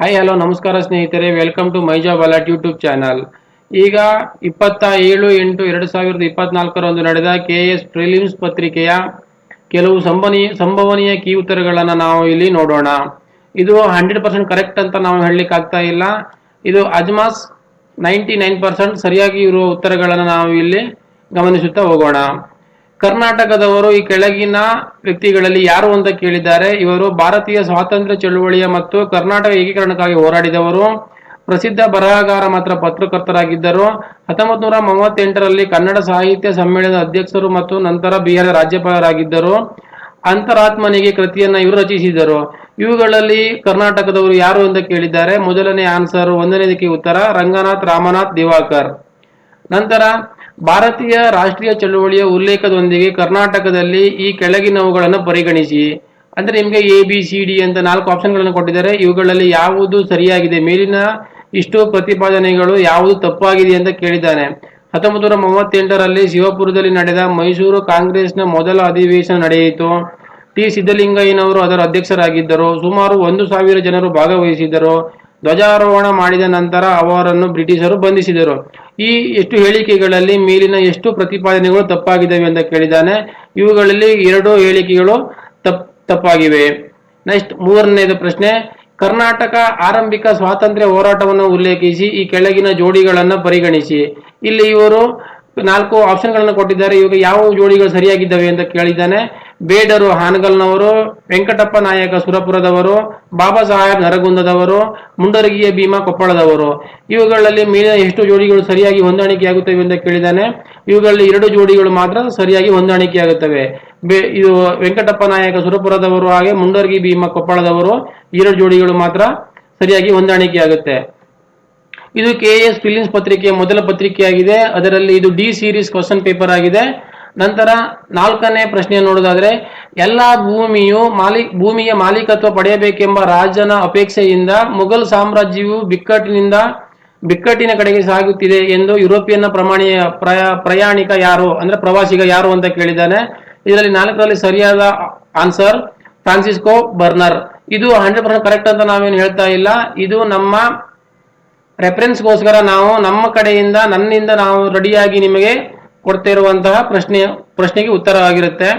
Hi hello ನಮಸ್ಕಾರ ಸ್ನೇಹಿತರೆ. Welcome to my job alert YouTube channel ಈಗ ಇಪ್ಪತ್ತ ಏಳು ಎಂಟು ಎರಡು ಸಾವಿರದ ಇಪ್ಪತ್ನಾಲ್ಕರಂದು ನಡೆದ ಕೆ ಎಸ್ ಪ್ರಿಲಿಮ್ಸ್ ಪತ್ರಿಕೆಯ ಕೆಲವು ಸಂಭವನೀಯ ಸಂಭವನೀಯ ಕೀ ಉತ್ತರಗಳನ್ನು ನಾವು ಇಲ್ಲಿ ನೋಡೋಣ. ಇದು ಹಂಡ್ರೆಡ್ ಪರ್ಸೆಂಟ್ ಕರೆಕ್ಟ್ ಅಂತ ನಾವು ಹೇಳಲಿಕ್ಕೆ ಆಗ್ತಾ ಇಲ್ಲ. ಇದು ಅಜ್ಮಾಸ್ ನೈಂಟಿ ನೈನ್ ಪರ್ಸೆಂಟ್ ಸರಿಯಾಗಿ ಇರುವ ಉತ್ತರಗಳನ್ನು ನಾವು ಇಲ್ಲಿ ಗಮನಿಸುತ್ತಾ ಹೋಗೋಣ. ಕರ್ನಾಟಕದವರು ಈ ಕೆಳಗಿನ ವ್ಯಕ್ತಿಗಳಲ್ಲಿ ಯಾರು ಅಂತ ಕೇಳಿದ್ದಾರೆ, ಇವರು ಭಾರತೀಯ ಸ್ವಾತಂತ್ರ್ಯ ಚಳುವಳಿಯ ಮತ್ತು ಕರ್ನಾಟಕ ಏಕೀಕರಣಕ್ಕಾಗಿ ಹೋರಾಡಿದವರು. ಪ್ರಸಿದ್ಧ ಬರಹಗಾರ ಮಾತ್ರ ಪತ್ರಕರ್ತರಾಗಿದ್ದರು. ಹತ್ತೊಂಬತ್ ನೂರ ಮೂವತ್ತೆಂಟರಲ್ಲಿ ಕನ್ನಡ ಸಾಹಿತ್ಯ ಸಮ್ಮೇಳನದ ಅಧ್ಯಕ್ಷರು ಮತ್ತು ನಂತರ ಬಿಹಾರ ರಾಜ್ಯಪಾಲರಾಗಿದ್ದರು. ಅಂತರಾತ್ಮನಿಗೆ ಕೃತಿಯನ್ನ ಇವರು ರಚಿಸಿದರು ಇವುಗಳಲ್ಲಿ ಕರ್ನಾಟಕದವರು ಯಾರು ಅಂತ ಕೇಳಿದ್ದಾರೆ, ಮೊದಲನೇ ಆನ್ಸರ್, ಒಂದನೇದಕ್ಕೆ ಉತ್ತರ, ರಂಗನಾಥ್ ರಾಮನಾಥ್ ದಿವಾಕರ್. ನಂತರ ಭಾರತೀಯ ರಾಷ್ಟ್ರೀಯ ಚಳುವಳಿಯ ಉಲ್ಲೇಖದೊಂದಿಗೆ ಕರ್ನಾಟಕದಲ್ಲಿ ಈ ಕೆಳಗಿನವುಗಳನ್ನು ಪರಿಗಣಿಸಿ. ಅಂದ್ರೆ ನಿಮಗೆ ಎ ಬಿ ಸಿ ಡಿ ಅಂತ ನಾಲ್ಕು ಆಪ್ಷನ್ಗಳನ್ನು ಕೊಟ್ಟಿದ್ದಾರೆ. ಇವುಗಳಲ್ಲಿ ಯಾವುದು ಸರಿಯಾಗಿದೆ? ಮೇಲಿನ ಇಷ್ಟು ಪ್ರತಿಪಾದನೆಗಳು ಯಾವುದು ತಪ್ಪಾಗಿದೆ ಅಂತ ಕೇಳಿದ್ದಾನೆ. ಹತ್ತೊಂಬತ್ತು ನೂರ ಮೂವತ್ತೆಂಟರಲ್ಲಿ ಶಿವಪುರದಲ್ಲಿ ನಡೆದ ಮೈಸೂರು ಕಾಂಗ್ರೆಸ್ನ ಮೊದಲ ಅಧಿವೇಶನ ನಡೆಯಿತು. ಟಿ. ಸಿದ್ದಲಿಂಗಯ್ಯನವರು ಅದರ ಅಧ್ಯಕ್ಷರಾಗಿದ್ದರು. ಸುಮಾರು ಒಂದು ಸಾವಿರ ಜನರು ಭಾಗವಹಿಸಿದ್ದರು. ಧ್ವಜಾರೋಹಣ ಮಾಡಿದ ನಂತರ ಅವರನ್ನು ಬ್ರಿಟಿಷರು ಬಂಧಿಸಿದರು. ಈ ಎಷ್ಟು ಹೇಳಿಕೆಗಳಲ್ಲಿ ಮೇಲಿನ ಎಷ್ಟು ಪ್ರತಿಪಾದನೆಗಳು ತಪ್ಪಾಗಿದ್ದಾವೆ ಅಂತ ಕೇಳಿದ್ದಾನೆ. ಇವುಗಳಲ್ಲಿ ಎರಡು ಹೇಳಿಕೆಗಳು ತಪ್, ತಪ್ಪಾಗಿವೆ. ನೆಕ್ಸ್ಟ್ ಮೂರನೇದು ಪ್ರಶ್ನೆ, ಕರ್ನಾಟಕ ಆರಂಭಿಕ ಸ್ವಾತಂತ್ರ್ಯ ಹೋರಾಟವನ್ನು ಉಲ್ಲೇಖಿಸಿ ಈ ಕೆಳಗಿನ ಜೋಡಿಗಳನ್ನು ಪರಿಗಣಿಸಿ. ಇಲ್ಲಿ ಇವರು ನಾಲ್ಕು ಆಪ್ಷನ್ಗಳನ್ನು ಕೊಟ್ಟಿದ್ದಾರೆ. ಇವಾಗ ಯಾವ ಜೋಡಿಗಳು ಸರಿಯಾಗಿದ್ದಾವೆ ಅಂತ ಕೇಳಿದ್ದಾನೆ. ಬೇಡರು ಹಾನಗಲ್ನವರು, ವೆಂಕಟಪ್ಪ ನಾಯಕ ಸುರಪುರದವರು, ಬಾಬಾ ಸಾಹೇಬ್ ನರಗುಂದದವರು, ಮುಂಡರಗಿಯ ಭೀಮಾ ಕೊಪ್ಪಳದವರು. ಇವುಗಳಲ್ಲಿ ಮೇಲಿನ ಎಷ್ಟು ಜೋಡಿಗಳು ಸರಿಯಾಗಿ ಹೊಂದಾಣಿಕೆ ಆಗುತ್ತವೆ ಅಂತ ಕೇಳಿದಾನೆ ಇವುಗಳಲ್ಲಿ ಎರಡು ಜೋಡಿಗಳು ಮಾತ್ರ ಸರಿಯಾಗಿ ಹೊಂದಾಣಿಕೆ ಆಗುತ್ತವೆ ಇದು ವೆಂಕಟಪ್ಪ ನಾಯಕ ಸುರಪುರದವರು ಹಾಗೆ ಮುಂಡರಗಿ ಭೀಮಾ ಕೊಪ್ಪಳದವರು, ಎರಡು ಜೋಡಿಗಳು ಮಾತ್ರ ಸರಿಯಾಗಿ ಹೊಂದಾಣಿಕೆ ಆಗುತ್ತೆ ಇದು ಕೆ ಎಸ್ ಫಿಲಿಮ್ಸ್ ಪತ್ರಿಕೆಯ ಮೊದಲ ಪತ್ರಿಕೆಯಾಗಿದೆ. ಅದರಲ್ಲಿ ಇದು ಡಿ ಸೀರೀಸ್ ಕ್ವಶನ್ ಪೇಪರ್ ಆಗಿದೆ. ನಂತರ ನಾಲ್ಕನೇ ಪ್ರಶ್ನೆ ನೋಡೋದಾದ್ರೆ ಎಲ್ಲ ಭೂಮಿಯು ಮಾಲಿ ಭೂಮಿಯ ಮಾಲೀಕತ್ವ ಪಡೆಯಬೇಕೆಂಬ ರಾಜನ ಅಪೇಕ್ಷೆಯಿಂದ ಮೊಘಲ್ ಸಾಮ್ರಾಜ್ಯವು ಬಿಕ್ಕಟ್ಟಿನಿಂದ, ಬಿಕ್ಕಟ್ಟಿನ ಕಡೆಗೆ ಸಾಗುತ್ತಿದೆ ಎಂದು ಯುರೋಪಿಯನ್ನ ಪ್ರಮಾಣೀಯ ಪ್ರಯ, ಪ್ರಯಾಣಿಕ ಯಾರು, ಅಂದ್ರೆ ಪ್ರವಾಸಿಗ ಯಾರು ಅಂತ ಕೇಳಿದ್ದಾನೆ. ಇದರಲ್ಲಿ ನಾಲ್ಕರಲ್ಲಿ ಸರಿಯಾದ ಆನ್ಸರ್, ಫ್ರಾನ್ಸಿಸ್ಕೋ ಬರ್ನರ್. ಇದು ಹಂಡ್ರೆಡ್ ಪರ್ಸೆಂಟ್ ಕರೆಕ್ಟ್ ಅಂತ ನಾವೇನು ಹೇಳ್ತಾ ಇಲ್ಲ. ಇದು ನಮ್ಮ ರೆಫರೆನ್ಸ್ಗೋಸ್ಕರ ನಾವು ನಮ್ಮ ಕಡೆಯಿಂದ, ನನ್ನಿಂದ ನಾವು ರೆಡಿಯಾಗಿ ನಿಮಗೆ ಕೊಡ್ತಿರುವಂತಹ ಪ್ರಶ್ನೆ, ಪ್ರಶ್ನೆಗೆ ಉತ್ತರವಾಗಿರುತ್ತೆ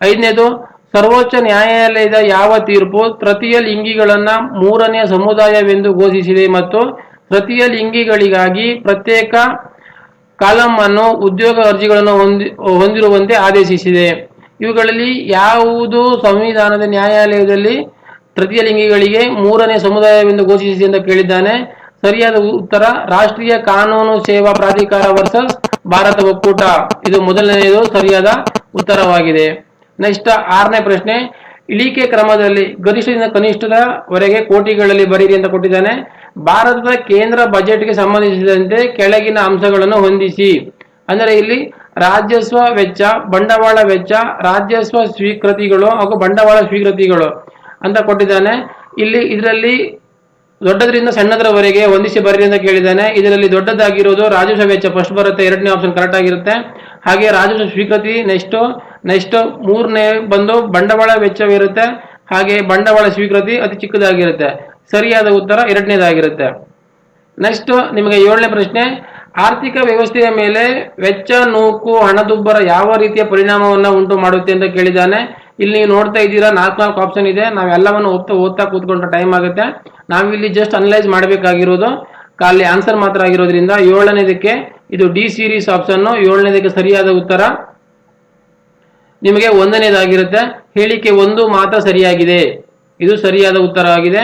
ಐದನೇದು, ಸರ್ವೋಚ್ಚ ನ್ಯಾಯಾಲಯದ ಯಾವ ತೀರ್ಪು ತೃತೀಯ ಲಿಂಗಿಗಳನ್ನ ಮೂರನೆಯ ಸಮುದಾಯವೆಂದು ಘೋಷಿಸಿದೆ ಮತ್ತು ತೃತೀಯ ಲಿಂಗಿಗಳಿಗಾಗಿ ಪ್ರತ್ಯೇಕ ಕಾಲಂ ಅನ್ನು ಉದ್ಯೋಗ ಅರ್ಜಿಗಳನ್ನು ಹೊಂದಿ, ಹೊಂದಿರುವಂತೆ ಆದೇಶಿಸಿದೆ. ಇವುಗಳಲ್ಲಿ ಯಾವುದು ಸಂವಿಧಾನದ ನ್ಯಾಯಾಲಯದಲ್ಲಿ ತೃತೀಯ ಲಿಂಗಿಗಳಿಗೆ ಮೂರನೇ ಸಮುದಾಯವೆಂದು ಘೋಷಿಸಿದೆ ಅಂತ ಕೇಳಿದ್ದಾನೆ. ಸರಿಯಾದ ಉತ್ತರ, ರಾಷ್ಟ್ರೀಯ ಕಾನೂನು ಸೇವಾ ಪ್ರಾಧಿಕಾರ ವರ್ಸಸ್ ಭಾರತ ಒಕ್ಕೂಟ. ಇದು ಮೊದಲನೆಯದು, ಸರಿಯಾದ ಉತ್ತರವಾಗಿದೆ. ನೆಕ್ಸ್ಟ್ ಆರನೇ ಪ್ರಶ್ನೆ, ಇಳಿಕೆ ಕ್ರಮದಲ್ಲಿ ಗರಿಷ್ಠದಿಂದ ಕನಿಷ್ಠದವರೆಗೆ ಕೋಟಿಗಳಲ್ಲಿ ಬರೀರಿ ಅಂತ ಕೊಟ್ಟಿದ್ದಾನೆ. ಭಾರತದ ಕೇಂದ್ರ ಬಜೆಟ್ಗೆ ಸಂಬಂಧಿಸಿದಂತೆ ಕೆಳಗಿನ ಅಂಶಗಳನ್ನು ಹೊಂದಿಸಿ. ಅಂದರೆ ಇಲ್ಲಿ ರಾಜ್ಯಸ್ವ ವೆಚ್ಚ, ಬಂಡವಾಳ ವೆಚ್ಚ, ರಾಜ್ಯಸ್ವ ಸ್ವೀಕೃತಿಗಳು ಹಾಗೂ ಬಂಡವಾಳ ಸ್ವೀಕೃತಿಗಳು ಅಂತ ಕೊಟ್ಟಿದ್ದಾನೆ. ಇಲ್ಲಿ ಇದರಲ್ಲಿ ದೊಡ್ಡದರಿಂದ ಸಣ್ಣದರವರೆಗೆ ಹೊಂದಿಸಿ ಬರ್ರಿ ಅಂತ ಕೇಳಿದ್ದಾನೆ. ಇದರಲ್ಲಿ ದೊಡ್ಡದಾಗಿರೋದು ರಾಜಸ್ವ ವೆಚ್ಚ ಫಸ್ಟ್ ಬರುತ್ತೆ, ಎರಡನೇ ಆಪ್ಷನ್ ಕರೆಕ್ಟ್ ಆಗಿರುತ್ತೆ. ಹಾಗೆ ರಾಜಸ್ವ ಸ್ವೀಕೃತಿ ನೆಕ್ಸ್ಟ್ ನೆಕ್ಸ್ಟ್ ಮೂರನೇ ಬಂದು ಬಂಡವಾಳ ವೆಚ್ಚವಿರುತ್ತೆ. ಹಾಗೆ ಬಂಡವಾಳ ಸ್ವೀಕೃತಿ ಅತಿ ಚಿಕ್ಕದಾಗಿರುತ್ತೆ. ಸರಿಯಾದ ಉತ್ತರ ಎರಡನೇದಾಗಿರುತ್ತೆ. ನೆಕ್ಸ್ಟ್ ನಿಮಗೆ ಏಳನೇ ಪ್ರಶ್ನೆ, ಆರ್ಥಿಕ ವ್ಯವಸ್ಥೆಯ ಮೇಲೆ ವೆಚ್ಚ, ನೂಕು, ಹಣದುಬ್ಬರ ಯಾವ ರೀತಿಯ ಪರಿಣಾಮವನ್ನು ಉಂಟು ಮಾಡುತ್ತೆ ಅಂತ ಕೇಳಿದ್ದಾನೆ. ಇಲ್ಲಿ ನೀವು ನೋಡ್ತಾ ಇದ್ದೀರಾ, ನಾಲ್ಕು ನಾಲ್ಕು ಆಪ್ಷನ್ ಇದೆ. ನಾವೆಲ್ಲವನ್ನು ಓದ್ತಾ ಓದ್ತಾ ಕೂತ್ಕೊಂಡ್ರೆ ಟೈಮ್ ಆಗುತ್ತೆ. ನಾವಿಲ್ಲಿ ಜಸ್ಟ್ ಅನಲೈಸ್ ಮಾಡಬೇಕಾಗಿರೋದು, ಖಾಲಿ ಆನ್ಸರ್ ಮಾತ್ರ ಆಗಿರೋದ್ರಿಂದ ಏಳನೇದಕ್ಕೆ ಇದು ಡಿ ಸೀರೀಸ್ ಆಪ್ಷನ್ ಏಳನೇದಕ್ಕೆ ಸರಿಯಾದ ಉತ್ತರ ನಿಮಗೆ ಒಂದನೇದಾಗಿರುತ್ತೆ. ಹೇಳಿಕೆ ಒಂದು ಮಾತ್ರ ಸರಿಯಾಗಿದೆ. ಇದು ಸರಿಯಾದ ಉತ್ತರ ಆಗಿದೆ.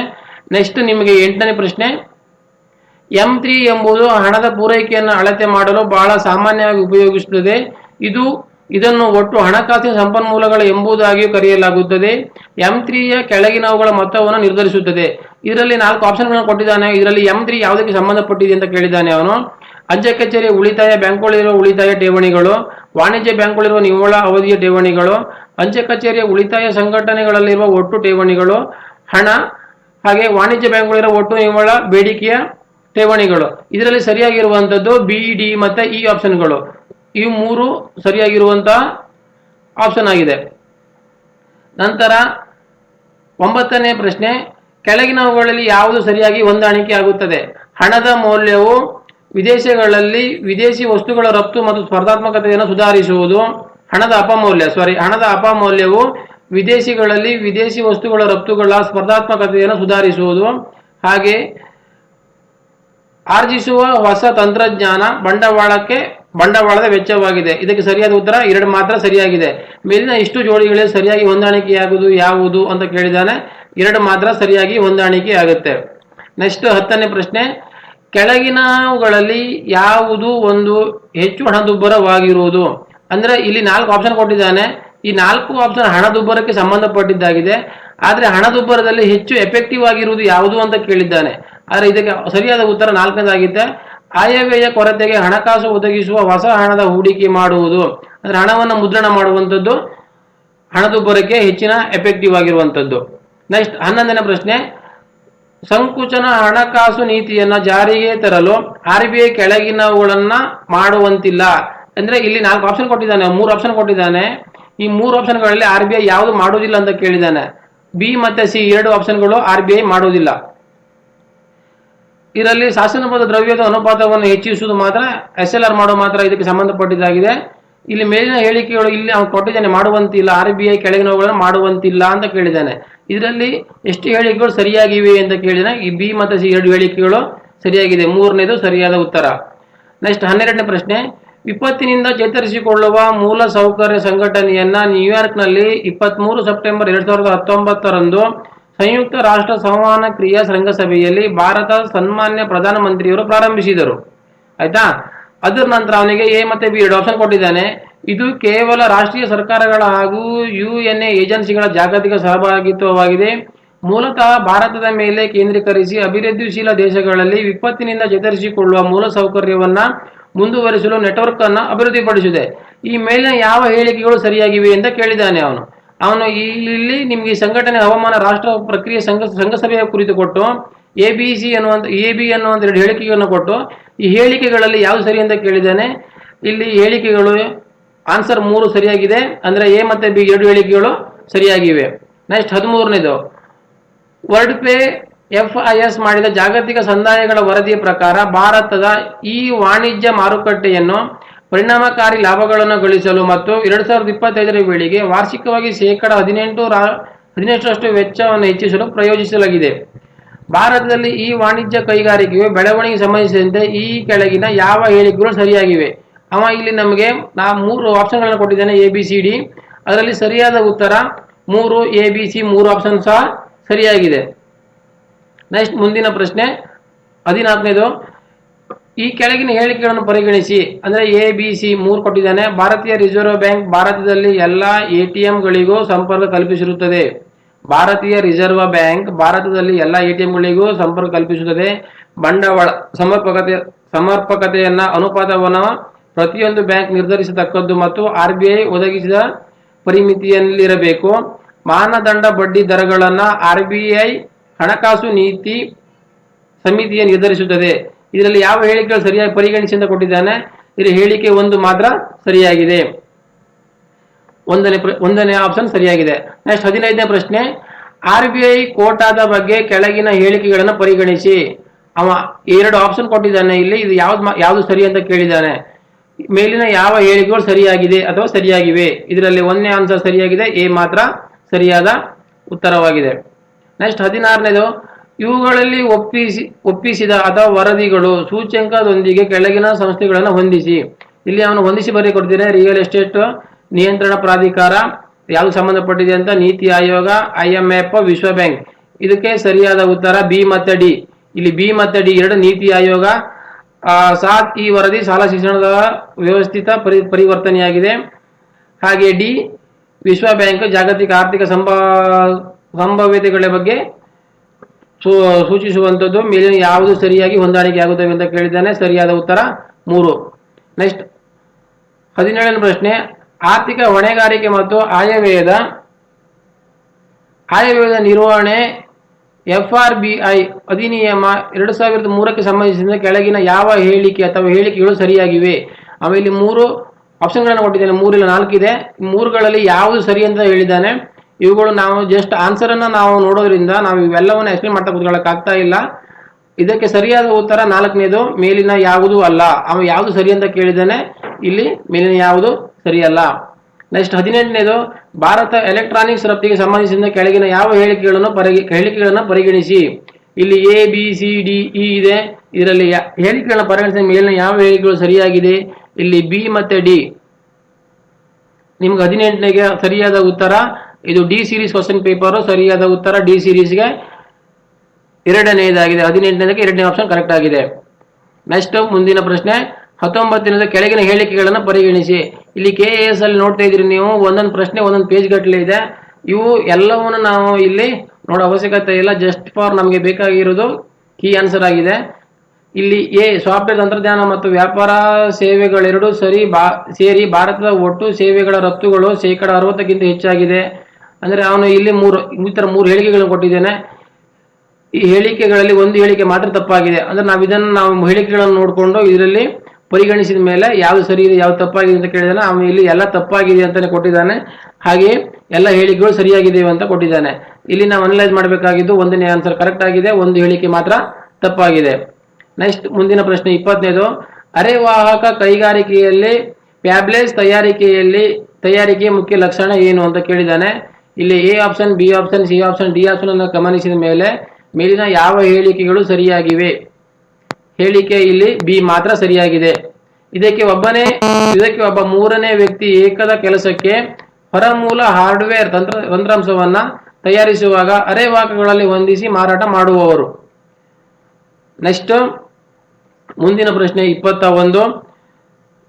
ನೆಕ್ಸ್ಟ್ ನಿಮಗೆ ಎಂಟನೇ ಪ್ರಶ್ನೆ. ಎಂ ತ್ರೀ ಎಂಬುದು ಹಣದ ಪೂರೈಕೆಯನ್ನು ಅಳತೆ ಮಾಡಲು ಬಹಳ ಸಾಮಾನ್ಯವಾಗಿ ಉಪಯೋಗಿಸುತ್ತದೆ. ಇದು ಇದನ್ನು ಒಟ್ಟು ಹಣಕಾಸಿನ ಸಂಪನ್ಮೂಲಗಳು ಎಂಬುದಾಗಿಯೂ ಕರೆಯಲಾಗುತ್ತದೆ. ಎಂ ತ್ರೀಯ ಕೆಳಗಿನವುಗಳ ಮೊತ್ತವನ್ನು ನಿರ್ಧರಿಸುತ್ತದೆ. ಇದರಲ್ಲಿ ನಾಲ್ಕು ಆಪ್ಷನ್ಗಳನ್ನು ಕೊಟ್ಟಿದ್ದಾನೆ. ಇದರಲ್ಲಿ ಎಂ ತ್ರೀ ಯಾವುದಕ್ಕೆ ಸಂಬಂಧಪಟ್ಟಿದೆ ಅಂತ ಕೇಳಿದ್ದಾನೆ ಅವನು. ಅಂಚೆ ಕಚೇರಿ, ಉಳಿತಾಯ ಬ್ಯಾಂಕ್ಗಳಿರುವ ಉಳಿತಾಯ ಠೇವಣಿಗಳು, ವಾಣಿಜ್ಯ ಬ್ಯಾಂಕ್ಗಳಿರುವ ನಿವ್ವಳ ಅವಧಿಯ ಠೇವಣಿಗಳು, ಅಂಚೆ ಕಚೇರಿಯ ಉಳಿತಾಯ ಸಂಘಟನೆಗಳಲ್ಲಿರುವ ಒಟ್ಟು ಠೇವಣಿಗಳು, ಹಣ, ಹಾಗೆ ವಾಣಿಜ್ಯ ಬ್ಯಾಂಕ್ಗಳಿರುವ ಒಟ್ಟು ನಿವ್ವಳ ಬೇಡಿಕೆಯ ಠೇವಣಿಗಳು. ಇದರಲ್ಲಿ ಸರಿಯಾಗಿರುವಂತದ್ದು ಬಿ ಡಿ ಮತ್ತೆ ಇ ಆಪ್ಷನ್ಗಳು ಇವು ಮೂರು ಸರಿಯಾಗಿರುವಂತಹ ಆಪ್ಷನ್ ಆಗಿದೆ. ನಂತರ ಒಂಬತ್ತನೇ ಪ್ರಶ್ನೆ, ಕೆಳಗಿನವುಗಳಲ್ಲಿ ಯಾವುದು ಸರಿಯಾಗಿ ಹೊಂದಾಣಿಕೆ ಆಗುತ್ತದೆ? ಹಣದ ಮೌಲ್ಯವು ವಿದೇಶಗಳಲ್ಲಿ ವಿದೇಶಿ ವಸ್ತುಗಳ ರಫ್ತು ಮತ್ತು ಸ್ಪರ್ಧಾತ್ಮಕತೆಯನ್ನು ಸುಧಾರಿಸುವುದು. ಹಣದ ಅಪಮೌಲ್ಯ ಸಾರಿ ಹಣದ ಅಪಮೌಲ್ಯವು ವಿದೇಶಿಗಳಲ್ಲಿ ವಿದೇಶಿ ವಸ್ತುಗಳ ರಫ್ತುಗಳ ಸ್ಪರ್ಧಾತ್ಮಕತೆಯನ್ನು ಸುಧಾರಿಸುವುದು. ಹಾಗೆ ಆರ್ಜಿಸುವ ಹೊಸ ತಂತ್ರಜ್ಞಾನ ಬಂಡವಾಳಕ್ಕೆ ಬಂಡವಾಳದ ವೆಚ್ಚವಾಗಿದೆ. ಇದಕ್ಕೆ ಸರಿಯಾದ ಉತ್ತರ, ಎರಡು ಮಾತ್ರ ಸರಿಯಾಗಿದೆ. ಮೇಲಿನ ಇಷ್ಟು ಜೋಡಿಗಳಲ್ಲಿ ಸರಿಯಾಗಿ ಹೊಂದಾಣಿಕೆಯಾಗುವುದು ಯಾವುದು ಅಂತ ಕೇಳಿದಾನೆ ಎರಡು ಮಾತ್ರ ಸರಿಯಾಗಿ ಹೊಂದಾಣಿಕೆ ಆಗುತ್ತೆ. ನೆಕ್ಸ್ಟ್ ಹತ್ತನೇ ಪ್ರಶ್ನೆ, ಕೆಳಗಿನವುಗಳಲ್ಲಿ ಯಾವುದು ಒಂದು ಹೆಚ್ಚು ಹಣದುಬ್ಬರವಾಗಿರುವುದು? ಅಂದ್ರೆ ಇಲ್ಲಿ ನಾಲ್ಕು ಆಪ್ಷನ್ ಕೊಟ್ಟಿದ್ದಾನೆ. ಈ ನಾಲ್ಕು ಆಪ್ಷನ್ ಹಣದುಬ್ಬರಕ್ಕೆ ಸಂಬಂಧಪಟ್ಟಿದ್ದಾಗಿದೆ. ಆದ್ರೆ ಹಣದುಬ್ಬರದಲ್ಲಿ ಹೆಚ್ಚು ಎಫೆಕ್ಟಿವ್ ಆಗಿರುವುದು ಯಾವುದು ಅಂತ ಕೇಳಿದ್ದಾನೆ. ಆದ್ರೆ ಇದಕ್ಕೆ ಸರಿಯಾದ ಉತ್ತರ ನಾಲ್ಕನೇದಾಗಿದೆ. ಆಯವ್ಯಯ ಕೊರತೆಗೆ ಹಣಕಾಸು ಒದಗಿಸುವ ಹೊಸ ಹಣದ ಹೂಡಿಕೆ ಮಾಡುವುದು. ಅಂದ್ರೆ ಹಣವನ್ನು ಮುದ್ರಣ ಮಾಡುವಂಥದ್ದು ಹಣದುಬ್ಬರಕ್ಕೆ ಹೆಚ್ಚಿನ ಎಫೆಕ್ಟಿವ್ ಆಗಿರುವಂಥದ್ದು. ನೆಕ್ಸ್ಟ್ ಹನ್ನೊಂದನೇ ಪ್ರಶ್ನೆ. ಸಂಕುಚನ ಹಣಕಾಸು ನೀತಿಯನ್ನ ಜಾರಿಗೆ ತರಲು ಆರ್ ಬಿ ಐ ಕೆಳಗಿನವುಗಳನ್ನ ಮಾಡುವಂತಿಲ್ಲ. ಅಂದ್ರೆ ಇಲ್ಲಿ ನಾಲ್ಕು ಆಪ್ಷನ್ ಕೊಟ್ಟಿದ್ದಾನೆ, ಮೂರು ಆಪ್ಷನ್ ಕೊಟ್ಟಿದ್ದಾನೆ. ಈ ಮೂರು ಆಪ್ಷನ್ಗಳಲ್ಲಿ ಆರ್ ಬಿ ಐ ಯಾವುದು ಮಾಡುವುದಿಲ್ಲ ಅಂತ ಕೇಳಿದ್ದಾನೆ. ಬಿ ಮತ್ತೆ ಸಿ ಎರಡು ಆಪ್ಷನ್ಗಳು ಆರ್ ಬಿ ಐ ಮಾಡುವುದಿಲ್ಲ. ಇದರಲ್ಲಿ ಶಾಸನಬದ್ಧ ದ್ರವ್ಯದ ಅನುಪಾತವನ್ನು ಹೆಚ್ಚಿಸುವುದು ಮಾತ್ರ ಎಸ್ ಎಲ್ ಆರ್ ಮಾಡೋ ಮಾತ್ರ ಇದಕ್ಕೆ ಸಂಬಂಧಪಟ್ಟಿದ್ದಾಗಿದೆ. ಇಲ್ಲಿ ಮೇಲಿನ ಹೇಳಿಕೆಗಳು ಇಲ್ಲಿ ಅವನು ಕೊಟ್ಟಿದ್ದಾನೆ, ಮಾಡುವಂತಿಲ್ಲ ಆರ್ ಬಿ ಐ ಕೆಳಗಿನವುಗಳನ್ನು ಮಾಡುವಂತಿಲ್ಲ ಅಂತ ಕೇಳಿದ್ದಾನೆ. ಇದರಲ್ಲಿ ಎಷ್ಟು ಹೇಳಿಕೆಗಳು ಸರಿಯಾಗಿವೆ ಅಂತ ಕೇಳಿದ್ರೆ ಈ ಬಿ ಮತ್ತು ಸಿ ಎರಡು ಹೇಳಿಕೆಗಳು ಸರಿಯಾಗಿದೆ. ಮೂರನೇದು ಸರಿಯಾದ ಉತ್ತರ. ನೆಕ್ಸ್ಟ್ ಹನ್ನೆರಡನೇ ಪ್ರಶ್ನೆ. ವಿಪತ್ತಿನಿಂದ ಚೇತರಿಸಿಕೊಳ್ಳುವ ಮೂಲ ಸೌಕರ್ಯ ಸಂಘಟನೆಯನ್ನ ನ್ಯೂಯಾರ್ಕ್ನಲ್ಲಿ ಇಪ್ಪತ್ಮೂರು ಸೆಪ್ಟೆಂಬರ್ ಎರಡು ಸಾವಿರದ ಹತ್ತೊಂಬತ್ತರಂದು ಸಂಯುಕ್ತ ರಾಷ್ಟ್ರ ಸಂವಹನ ಕ್ರಿಯಾ ಶೃಂಗಸಭೆಯಲ್ಲಿ ಭಾರತ ಸನ್ಮಾನ್ಯ ಪ್ರಧಾನಮಂತ್ರಿಯವರು ಪ್ರಾರಂಭಿಸಿದರು. ಆಯ್ತಾ? ಅದರ ನಂತರ ಅವನಿಗೆ ಎ ಮತ್ತೆ ಬಿ ಎರಡು ಆಪ್ಷನ್ ಕೊಟ್ಟಿದ್ದಾನೆ. ಇದು ಕೇವಲ ರಾಷ್ಟ್ರೀಯ ಸರ್ಕಾರಗಳ ಹಾಗೂ ಯು ಎನ್ ಎ ಏಜೆನ್ಸಿಗಳ ಜಾಗತಿಕ ಸಹಭಾಗಿತ್ವವಾಗಿದೆ. ಮೂಲತಃ ಭಾರತದ ಮೇಲೆ ಕೇಂದ್ರೀಕರಿಸಿ ಅಭಿವೃದ್ಧಿಶೀಲ ದೇಶಗಳಲ್ಲಿ ವಿಪತ್ತಿನಿಂದ ಚೇತರಿಸಿಕೊಳ್ಳುವ ಮೂಲಸೌಕರ್ಯವನ್ನು ಮುಂದುವರಿಸಲು ನೆಟ್ವರ್ಕ್ ಅನ್ನು ಅಭಿವೃದ್ಧಿಪಡಿಸಿದೆ. ಈ ಮೇಲಿನ ಯಾವ ಹೇಳಿಕೆಗಳು ಸರಿಯಾಗಿವೆ ಅಂತ ಕೇಳಿದ್ದಾನೆ ಅವನು. ಅವನು ಇಲ್ಲಿ ನಿಮಗೆ ಸಂಘಟನೆ ಹವಾಮಾನ ರಾಷ್ಟ್ರ ಪ್ರಕ್ರಿಯೆ ಸಂಘ ಸಂಘಸಭೆಯ ಕುರಿತು ಕೊಟ್ಟು ಎ ಬಿ ಸಿ ಅನ್ನುವಂಥ ಎ ಬಿ ಅನ್ನುವಂಥ ಎರಡು ಹೇಳಿಕೆಗಳನ್ನು ಕೊಟ್ಟು, ಈ ಹೇಳಿಕೆಗಳಲ್ಲಿ ಯಾವುದು ಸರಿ ಅಂತ ಕೇಳಿದ್ದಾನೆ? ಇಲ್ಲಿ ಹೇಳಿಕೆಗಳು ಆನ್ಸರ್ ಮೂರು ಸರಿಯಾಗಿದೆ. ಅಂದ್ರೆ ಎ ಮತ್ತೆ ಬಿ ಎರಡು ಹೇಳಿಕೆಗಳು ಸರಿಯಾಗಿವೆ. Next ಹದಿಮೂರನೇದು. World pay F I S ಮಾಡಿದ ಜಾಗತಿಕ ಸಂದಾಯಗಳ ವರದಿಯ ಪ್ರಕಾರ ಭಾರತದ ಈ ವಾಣಿಜ್ಯ ಮಾರುಕಟ್ಟೆಯನ್ನು ಪರಿಣಾಮಕಾರಿ ಲಾಭಗಳನ್ನು ಗಳಿಸಲು ಮತ್ತು ಎರಡ್ ಸಾವಿರದ ಇಪ್ಪತ್ತೈದರ ವೇಳೆಗೆ ವಾರ್ಷಿಕವಾಗಿ ಶೇಕಡ ಹದಿನೆಂಟು ರಾ, ಹದಿನೆಂಟರಷ್ಟು ವೆಚ್ಚವನ್ನು ಹೆಚ್ಚಿಸಲು ಪ್ರಯೋಜಿಸಲಾಗಿದೆ. ಭಾರತದಲ್ಲಿ ಈ ವಾಣಿಜ್ಯ ಕೈಗಾರಿಕೆಯು ಬೆಳವಣಿಗೆ ಸಂಬಂಧಿಸಿದಂತೆ ಈ ಕೆಳಗಿನ ಯಾವ ಹೇಳಿಕೆಗಳು ಸರಿಯಾಗಿವೆ? ಅವ ಇಲ್ಲಿ ನಮಗೆ ನಾ, ಮೂರು ಆಪ್ಷನ್ಗಳನ್ನು ಕೊಟ್ಟಿದ್ದೇನೆ. A, B, C, D. ಅದರಲ್ಲಿ ಸರಿಯಾದ ಉತ್ತರ ಮೂರು, ಎ, ಬಿ, ಸಿ ಮೂರು ಆಪ್ಷನ್ ಸಹ ಸರಿಯಾಗಿದೆ. ನೆಕ್ಸ್ಟ್ ಮುಂದಿನ ಪ್ರಶ್ನೆ, ಹದಿನಾಲ್ಕನೇದು ಈ ಕೆಳಗಿನ ಹೇಳಿಕೆಗಳನ್ನು ಪರಿಗಣಿಸಿ. ಅಂದ್ರೆ ಎ, ಬಿ, ಸಿ ಮೂರು ಕೊಟ್ಟಿದ್ದಾನೆ. ಭಾರತೀಯ ರಿಸರ್ವ್ ಬ್ಯಾಂಕ್ ಭಾರತದಲ್ಲಿ ಎಲ್ಲಾ ಎಟಿಎಂಗಳಿಗೂ ಸಂಪರ್ಕ ಕಲ್ಪಿಸಿರುತ್ತದೆ. ಭಾರತೀಯ ರಿಸರ್ವ್ ಬ್ಯಾಂಕ್ ಭಾರತದಲ್ಲಿ ಎಲ್ಲಾ ಎಟಿಎಂಗಳಿಗೂ ಸಂಪರ್ಕ ಕಲ್ಪಿಸುತ್ತದೆ. ಬಂಡವಾಳ ಸಮರ್ಪಕತೆ, ಸಮರ್ಪಕತೆಯನ್ನ ಅನುಪಾತವನ್ನು ಪ್ರತಿಯೊಂದು ಬ್ಯಾಂಕ್ ನಿರ್ಧರಿಸತಕ್ಕದ್ದು ಮತ್ತು ಆರ್ ಬಿ ಐ ಒದಗಿಸಿದ ಪರಿಮಿತಿಯಲ್ಲಿರಬೇಕು. ಮಾನದಂಡ ಬಡ್ಡಿ ದರಗಳನ್ನು ಆರ್ ಬಿ ಐ ಹಣಕಾಸು ನೀತಿ ಸಮಿತಿಯ ನಿರ್ಧರಿಸುತ್ತದೆ. ಇದರಲ್ಲಿ ಯಾವ ಹೇಳಿಕೆಗಳು ಸರಿಯಾಗಿ ಪರಿಗಣಿಸಿ ಅಂತ ಕೊಟ್ಟಿದ್ದಾನೆ? ಇದರ ಹೇಳಿಕೆ ಒಂದು ಮಾತ್ರ ಸರಿಯಾಗಿದೆ. ಒಂದನೇ ಒಂದನೇ ಆಪ್ಷನ್ ಸರಿಯಾಗಿದೆ. ನೆಕ್ಸ್ಟ್ ಹದಿನೈದನೇ ಪ್ರಶ್ನೆ ಆರ್ ಬಿ ಐ ಕೋಟಾದ ಬಗ್ಗೆ ಕೆಳಗಿನ ಹೇಳಿಕೆಗಳನ್ನು ಪರಿಗಣಿಸಿ. ಅವ ಎರಡು ಆಪ್ಷನ್ ಕೊಟ್ಟಿದ್ದಾನೆ ಇಲ್ಲಿ, ಇದು ಯಾವ್ದು ಯಾವ್ದು ಸರಿ ಅಂತ ಕೇಳಿದ್ದಾನೆ. ಮೇಲಿನ ಯಾವ ಹೇಳಿಕೆಗಳು ಸರಿಯಾಗಿದೆ ಅಥವಾ ಸರಿಯಾಗಿವೆ? ಇದರಲ್ಲಿ ಒಂದನೇ ಆನ್ಸರ್ ಸರಿಯಾಗಿದೆ, ಎ ಮಾತ್ರ ಸರಿಯಾದ ಉತ್ತರವಾಗಿದೆ. ನೆಕ್ಸ್ಟ್ ಹದಿನಾರನೇದು ಇವುಗಳಲ್ಲಿ ಒಪ್ಪಿಸಿ, ಒಪ್ಪಿಸಿದ ಅಥವಾ ವರದಿಗಳು ಸೂಚ್ಯಂಕದೊಂದಿಗೆ ಕೆಳಗಿನ ಸಂಸ್ಥೆಗಳನ್ನು ಹೊಂದಿಸಿ. ಇಲ್ಲಿ ಅವನು ಹೊಂದಿಸಿ ಬರೀ ಕೊಡ್ತೀನಿ ರಿಯಲ್ ಎಸ್ಟೇಟ್ ನಿಯಂತ್ರಣ ಪ್ರಾಧಿಕಾರ ಯಾವ್ದು ಸಂಬಂಧಪಟ್ಟಿದೆ ಅಂತ? NITI Aayog I M F ವಿಶ್ವ ಬ್ಯಾಂಕ್. ಇದಕ್ಕೆ ಸರಿಯಾದ ಉತ್ತರ ಬಿ ಮತ್ತೆ ಡಿ. ಇಲ್ಲಿ ಬಿ ಮತ್ತೆ ಡಿ ಎರಡು ನೀತಿ ಆಯೋಗ. ಸಾತ್ ಈ ವರದಿ ಸಾಲ ಶಿಕ್ಷಣದ ವ್ಯವಸ್ಥಿತ ಪರಿ, ಪರಿವರ್ತನೆಯಾಗಿದೆ. ಹಾಗೆ ಡಿ, ವಿಶ್ವ ಬ್ಯಾಂಕ್ ಜಾಗತಿಕ ಆರ್ಥಿಕ ಸಂಭ, ಸಂಭಾವ್ಯತೆಗಳ ಬಗ್ಗೆ ಸೂಚಿಸುವಂಥದ್ದು ಮೇಲಿನ ಯಾವುದು ಸರಿಯಾಗಿ ಹೊಂದಾಣಿಕೆ ಆಗುತ್ತವೆ ಅಂತ ಕೇಳಿದ್ದಾನೆ. ಸರಿಯಾದ ಉತ್ತರ ಮೂರು. ನೆಕ್ಸ್ಟ್ ಹದಿನೇಳನೇ ಪ್ರಶ್ನೆ. ಆರ್ಥಿಕ ಹೊಣೆಗಾರಿಕೆ ಮತ್ತು ಆಯವ್ಯಯದ ಆಯವ್ಯಯದ ನಿರ್ವಹಣೆ ಎಫ್ ಆರ್ ಬಿ ಐ ಅಧಿನಿಯಮ ಎರಡು ಸಾವಿರದ ಮೂರಕ್ಕೆ ಸಂಬಂಧಿಸಿದ ಕೆಳಗಿನ ಯಾವ ಹೇಳಿಕೆ ಅಥವಾ ಹೇಳಿಕೆಗಳು ಸರಿಯಾಗಿವೆ? ಆಮೇಲೆ ಮೂರು ಆಪ್ಷನ್ಗಳನ್ನು ಕೊಟ್ಟಿದ್ದಾನೆ. ಮೂರಿಲ್ಲ ನಾಲ್ಕಿದೆ ಮೂರುಗಳಲ್ಲಿ ಯಾವುದು ಸರಿ ಅಂತ ಹೇಳಿದ್ದಾನೆ. ಇವುಗಳು ನಾವು ಜಸ್ಟ್ ಆನ್ಸರ್ ಅನ್ನ ನಾವು ನೋಡೋದ್ರಿಂದ ನಾವು ಇವೆಲ್ಲವನ್ನು ಎಕ್ಸ್ಪ್ಲೇನ್ ಮಾಡ್ತಾ ಕೂತ್ಕೊಳ್ಳೋಕೆ ಆಗ್ತಾ ಇಲ್ಲ. ಇದಕ್ಕೆ ಸರಿಯಾದ ಉತ್ತರ ನಾಲ್ಕನೇದು, ಮೇಲಿನ ಯಾವುದು ಅಲ್ಲ. ಅವ ಯಾವುದು ಸರಿ ಅಂತ ಕೇಳಿದಾನೆ ಇಲ್ಲಿ ಮೇಲಿನ ಯಾವುದು ಸರಿಯಲ್ಲ ನೆಕ್ಸ್ಟ್ ಹದಿನೆಂಟನೇದು, ಭಾರತ ಎಲೆಕ್ಟ್ರಾನಿಕ್ಸ್ ರಫ್ತಿಗೆ ಸಂಬಂಧಿಸಿದ ಕೆಳಗಿನ ಯಾವ ಹೇಳಿಕೆಗಳನ್ನು ಪರಿಗಿ ಹೇಳಿಕೆಗಳನ್ನು ಪರಿಗಣಿಸಿ? ಇಲ್ಲಿ A B C D E ಇದೆ. ಇದರಲ್ಲಿ ಹೇಳಿಕೆಗಳನ್ನ ಪರಿಗಣಿಸಿದ ಮೇಲಿನ ಯಾವ ಹೇಳಿಕೆಗಳು ಸರಿಯಾಗಿದೆ? ಇಲ್ಲಿ ಬಿ ಮತ್ತೆ ಡಿ ನಿಮ್ಗೆ ಹದಿನೆಂಟನೇಗೆ ಸರಿಯಾದ ಉತ್ತರ ಇದು ಡಿ ಸೀರೀಸ್ ಕ್ವಶನ್ ಪೇಪರು ಸರಿಯಾದ ಉತ್ತರ ಡಿ ಸೀರೀಸ್ಗೆ ಎರಡನೇದಾಗಿದೆ, ಹದಿನೆಂಟನೇದಕ್ಕೆ ಎರಡನೇ ಆಪ್ಷನ್ ಕರೆಕ್ಟ್ ಆಗಿದೆ. ನೆಕ್ಸ್ಟ್ ಮುಂದಿನ ಪ್ರಶ್ನೆ, ಹತ್ತೊಂಬತ್ತನೇದು ಕೆಳಗಿನ ಹೇಳಿಕೆಗಳನ್ನು ಪರಿಗಣಿಸಿ. ಇಲ್ಲಿ ಕೆ ಎ ಎಸ್ ಅಲ್ಲಿ ನೋಡ್ತಾ ಇದ್ರಿ ನೀವು, ಒಂದೊಂದು ಪ್ರಶ್ನೆ, ಒಂದೊಂದು ಪೇಜ್ ಗಟ್ಟಲೆ ಇದೆ. ಇವು ಎಲ್ಲವನ್ನು ನಾವು ಇಲ್ಲಿ ನೋಡೋ ಅವಶ್ಯಕತೆ ಇಲ್ಲ ಜಸ್ಟ್ ಫಾರ್ ನಮಗೆ ಬೇಕಾಗಿರೋದು ಕೀ ಆನ್ಸರ್ ಆಗಿದೆ. ಇಲ್ಲಿ ಎ ಸಾಫ್ಟ್ವೇರ್ ತಂತ್ರಜ್ಞಾನ ಮತ್ತು ವ್ಯಾಪಾರ ಸೇವೆಗಳೆರಡೂ ಸರಿ ಬಾ, ಸೇರಿ ಭಾರತದ ಒಟ್ಟು ಸೇವೆಗಳ ರಫ್ತುಗಳು ಶೇಕಡ ಅರವತ್ತಕ್ಕಿಂತ ಹೆಚ್ಚಾಗಿದೆ. ಅಂದ್ರೆ ಅವನು ಇಲ್ಲಿ ಮೂರು, ಈ ತರ ಮೂರು ಹೇಳಿಕೆಗಳನ್ನು ಕೊಟ್ಟಿದ್ದೇನೆ. ಈ ಹೇಳಿಕೆಗಳಲ್ಲಿ ಒಂದು ಹೇಳಿಕೆ ಮಾತ್ರ ತಪ್ಪಾಗಿದೆ. ಅಂದ್ರೆ ನಾವು ಇದನ್ನ ನಾವು ಹೇಳಿಕೆಗಳನ್ನು ನೋಡಿಕೊಂಡು ಇದರಲ್ಲಿ ಪರಿಗಣಿಸಿದ ಮೇಲೆ ಯಾವ್ದು ಸರಿ ಇದೆ, ಯಾವ್ದು ತಪ್ಪಾಗಿದೆ ಅಂತ ಕೇಳಿದಾನೆ. ಅವನು ಇಲ್ಲಿ ಎಲ್ಲ ತಪ್ಪಾಗಿದೆ ಅಂತಾನೆ ಕೊಟ್ಟಿದ್ದಾನೆ. ಹಾಗೆ ಎಲ್ಲ ಹೇಳಿಕೆಗಳು ಸರಿಯಾಗಿದೆ ಅಂತ ಕೊಟ್ಟಿದ್ದಾನೆ. ಇಲ್ಲಿ ನಾವು ಅನಲೈಸ್ ಮಾಡಬೇಕಾಗಿದ್ದು ಒಂದನೇ ಆನ್ಸರ್ ಕರೆಕ್ಟ್ ಆಗಿದೆ, ಒಂದು ಹೇಳಿಕೆ ಮಾತ್ರ ತಪ್ಪಾಗಿದೆ. ನೆಕ್ಸ್ಟ್ ಮುಂದಿನ ಪ್ರಶ್ನೆ, ಇಪ್ಪತ್ತನೇದು. ಅರೆವಾಹಕ ಕೈಗಾರಿಕೆಯಲ್ಲಿ ಪ್ಯಾಬ್ಲೆಸ್ ತಯಾರಿಕೆಯಲ್ಲಿ, ತಯಾರಿಕೆಯ ಮುಖ್ಯ ಲಕ್ಷಣ ಏನು ಅಂತ ಕೇಳಿದ್ದಾನೆ ಇಲ್ಲಿ A option, B option, C option, D option ಅನ್ನು ಗಮನಿಸಿದ ಮೇಲೆ ಮೇಲಿನ ಯಾವ ಹೇಳಿಕೆಗಳು ಸರಿಯಾಗಿವೆ? ಹೇಳಿಕೆ ಇಲ್ಲಿ ಬಿ ಮಾತ್ರ ಸರಿಯಾಗಿದೆ. ಇದಕ್ಕೆ ಒಬ್ಬನೇ, ಇದಕ್ಕೆ ಒಬ್ಬ ಮೂರನೇ ವ್ಯಕ್ತಿ ಏಕದ ಕೆಲಸಕ್ಕೆ ಹೊರಮೂಲ ಹಾರ್ಡ್ವೇರ್ ತಂತ್ರ, ತಂತ್ರಾಂಶವನ್ನ ತಯಾರಿಸುವಾಗ ಅರೆವಾಹಕಗಳಲ್ಲಿ ಹೊಂದಿಸಿ ಮಾರಾಟ ಮಾಡುವವರು. ನೆಕ್ಸ್ಟ್, ಮುಂದಿನ ಪ್ರಶ್ನೆ ಇಪ್ಪತ್ತ ಒಂದು.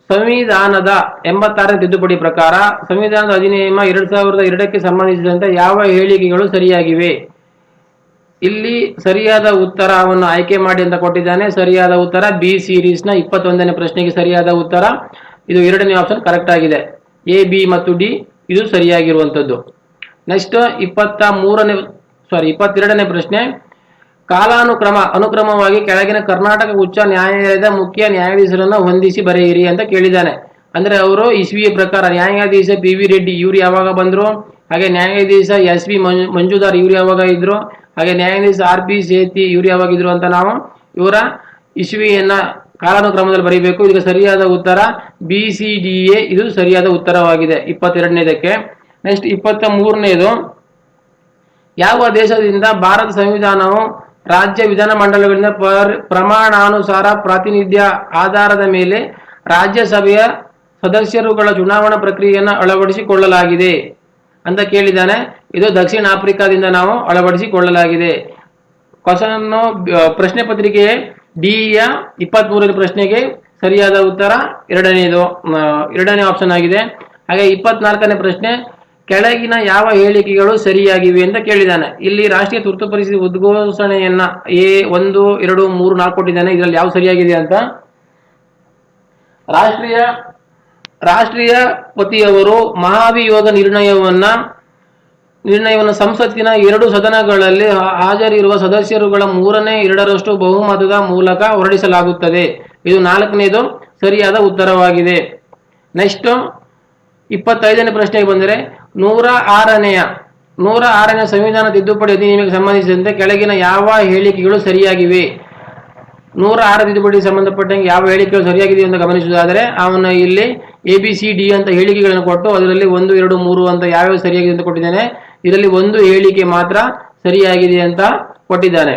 ಸಂವಿಧಾನದ ಎಂಬತ್ತಾರನೇ ತಿದ್ದುಪಡಿ ಪ್ರಕಾರ ಸಂವಿಧಾನದ ಅಧಿನಿಯಮ ಎರಡ್ ಸಾವಿರದ ಎರಡಕ್ಕೆ ಸಂಬಂಧಿಸಿದಂತೆ ಯಾವ ಹೇಳಿಕೆಗಳು ಸರಿಯಾಗಿವೆ? ಇಲ್ಲಿ ಸರಿಯಾದ ಉತ್ತರವನ್ನು ಆಯ್ಕೆ ಮಾಡಿ ಅಂತ ಕೊಟ್ಟಿದ್ದಾನೆ. ಸರಿಯಾದ ಉತ್ತರ ಬಿ ಸೀರೀಸ್ನ ಇಪ್ಪತ್ತೊಂದನೇ ಪ್ರಶ್ನೆಗೆ ಸರಿಯಾದ ಉತ್ತರ. ಇದು ಎರಡನೇ ಆಪ್ಷನ್ ಕರೆಕ್ಟ್ ಆಗಿದೆ. ಎ, ಬಿ ಮತ್ತು ಡಿ ಇದು ಸರಿಯಾಗಿರುವಂತದ್ದು ನೆಕ್ಸ್ಟ್ ಇಪ್ಪತ್ತ ಮೂರನೇ, ಸಾರಿ, ಇಪ್ಪತ್ತೆರಡನೇ ಪ್ರಶ್ನೆ. ಕಾಲಾನುಕ್ರಮ, ಅನುಕ್ರಮವಾಗಿ ಕೆಳಗಿನ ಕರ್ನಾಟಕ ಉಚ್ಚ ನ್ಯಾಯಾಲಯದ ಮುಖ್ಯ ನ್ಯಾಯಾಧೀಶರನ್ನು ಹೊಂದಿಸಿ ಬರೆಯಿರಿ ಅಂತ ಕೇಳಿದ್ದಾನೆ. ಅಂದ್ರೆ ಅವರು ಇಸ್ವಿಯ ಪ್ರಕಾರ ನ್ಯಾಯಾಧೀಶ ಪಿ ವಿ ರೆಡ್ಡಿ ಇವ್ರು ಯಾವಾಗ ಬಂದ್ರು? ಹಾಗೆ ನ್ಯಾಯಾಧೀಶ ಎಸ್ ವಿ ಮಂಜುದಾರ್ ಇವ್ರು ಯಾವಾಗ ಇದ್ರು? ಹಾಗೆ ನ್ಯಾಯಾಧೀಶ ಆರ್ ಪಿ ಸೇತಿ ಇವ್ರು ಯಾವಾಗ ಇದ್ರು ಅಂತ ನಾವು ಇವರ ಇಸ್ವಿಯನ್ನ ಕಾಲಾನುಕ್ರಮದಲ್ಲಿ ಬರೀಬೇಕು. ಇದಕ್ಕೆ ಸರಿಯಾದ ಉತ್ತರ ಬಿ ಸಿ ಡಿ ಎ. ಇದು ಸರಿಯಾದ ಉತ್ತರವಾಗಿದೆ. ಇಪ್ಪತ್ತೆರಡನೇದಕ್ಕೆ. ನೆಕ್ಸ್ಟ್ ಇಪ್ಪತ್ತ ಮೂರನೇದು ಯಾವ ದೇಶದಿಂದ ಭಾರತ ಸಂವಿಧಾನವು ರಾಜ್ಯ ವಿಧಾನಮಂಡಲಗಳಿಂದ ಪರ್, ಪ್ರಮಾಣಾನುಸಾರ ಪ್ರಾತಿನಿಧ್ಯ ಆಧಾರದ ಮೇಲೆ ರಾಜ್ಯಸಭೆಯ ಸದಸ್ಯರುಗಳ ಚುನಾವಣಾ ಪ್ರಕ್ರಿಯೆಯನ್ನು ಅಳವಡಿಸಿಕೊಳ್ಳಲಾಗಿದೆ ಅಂತ ಕೇಳಿದ್ದಾನೆ. ಇದು ದಕ್ಷಿಣ ಆಫ್ರಿಕಾದಿಂದ ನಾವು ಅಳವಡಿಸಿಕೊಳ್ಳಲಾಗಿದೆ. ಕ್ವಶನ್ ಪ್ರಶ್ನೆ ಪತ್ರಿಕೆ ಡಿ ಯ ಇಪ್ಪತ್ತ್ ಮೂರನೇ ಪ್ರಶ್ನೆಗೆ ಸರಿಯಾದ ಉತ್ತರ ಎರಡನೇದು ಎರಡನೇ ಆಪ್ಷನ್ ಆಗಿದೆ. ಹಾಗೆ ಇಪ್ಪತ್ನಾಲ್ಕನೇ ಪ್ರಶ್ನೆ ಕೆಳಗಿನ ಯಾವ ಹೇಳಿಕೆಗಳು ಸರಿಯಾಗಿವೆ ಅಂತ ಕೇಳಿದ್ದಾನೆ. ಇಲ್ಲಿ ರಾಷ್ಟ್ರೀಯ ತುರ್ತು ಪರಿಸ್ಥಿತಿ ಉದ್ಘೋಷಣೆಯನ್ನ ಎ ಒಂದು, ಎರಡು, ಮೂರು, ನಾಲ್ಕು ಕೊಟ್ಟಿದ್ದಾನೆ. ಇದರಲ್ಲಿ ಯಾವ ಸರಿಯಾಗಿದೆ ಅಂತ? ರಾಷ್ಟ್ರೀಯ ರಾಷ್ಟ್ರೀಯ ಪತಿಯವರು ಮಹಾಭಿಯೋಗ ನಿರ್ಣಯವನ್ನ, ನಿರ್ಣಯವನ್ನು ಸಂಸತ್ತಿನ ಎರಡು ಸದನಗಳಲ್ಲಿ ಹಾಜರಿರುವ ಸದಸ್ಯರುಗಳ ಮೂರನೇ, ಎರಡರಷ್ಟು ಬಹುಮತದ ಮೂಲಕ ಹೊರಡಿಸಲಾಗುತ್ತದೆ. ಇದು ನಾಲ್ಕನೇದು ಸರಿಯಾದ ಉತ್ತರವಾಗಿದೆ. ನೆಕ್ಸ್ಟ್, ಇಪ್ಪತ್ತೈದನೇ ಪ್ರಶ್ನೆಗೆ ಬಂದರೆ ನೂರ ಆರನೆಯ ನೂರ ಆರನೇ ಸಂವಿಧಾನ ತಿದ್ದುಪಡಿ ಅಧಿನಿಯಮಕ್ಕೆ ಸಂಬಂಧಿಸಿದಂತೆ ಕೆಳಗಿನ ಯಾವ ಹೇಳಿಕೆಗಳು ಸರಿಯಾಗಿವೆ? ನೂರ ಆರ ತಿದ್ದುಪಡಿಗೆ ಸಂಬಂಧಪಟ್ಟಂಗೆ ಯಾವ ಹೇಳಿಕೆಗಳು ಸರಿಯಾಗಿದೆ ಅಂತ ಗಮನಿಸುವುದಾದರೆ, ಅವನು ಇಲ್ಲಿ ಎ ಬಿ ಸಿ ಡಿ ಅಂತ ಹೇಳಿಕೆಗಳನ್ನು ಕೊಟ್ಟು ಅದರಲ್ಲಿ ಒಂದು, ಎರಡು, ಮೂರು ಅಂತ ಯಾವ್ಯಾವ ಸರಿಯಾಗಿದೆ ಅಂತ ಕೊಟ್ಟಿದ್ದಾನೆ. ಇದರಲ್ಲಿ ಒಂದು ಹೇಳಿಕೆ ಮಾತ್ರ ಸರಿಯಾಗಿದೆ ಅಂತ ಕೊಟ್ಟಿದ್ದಾನೆ.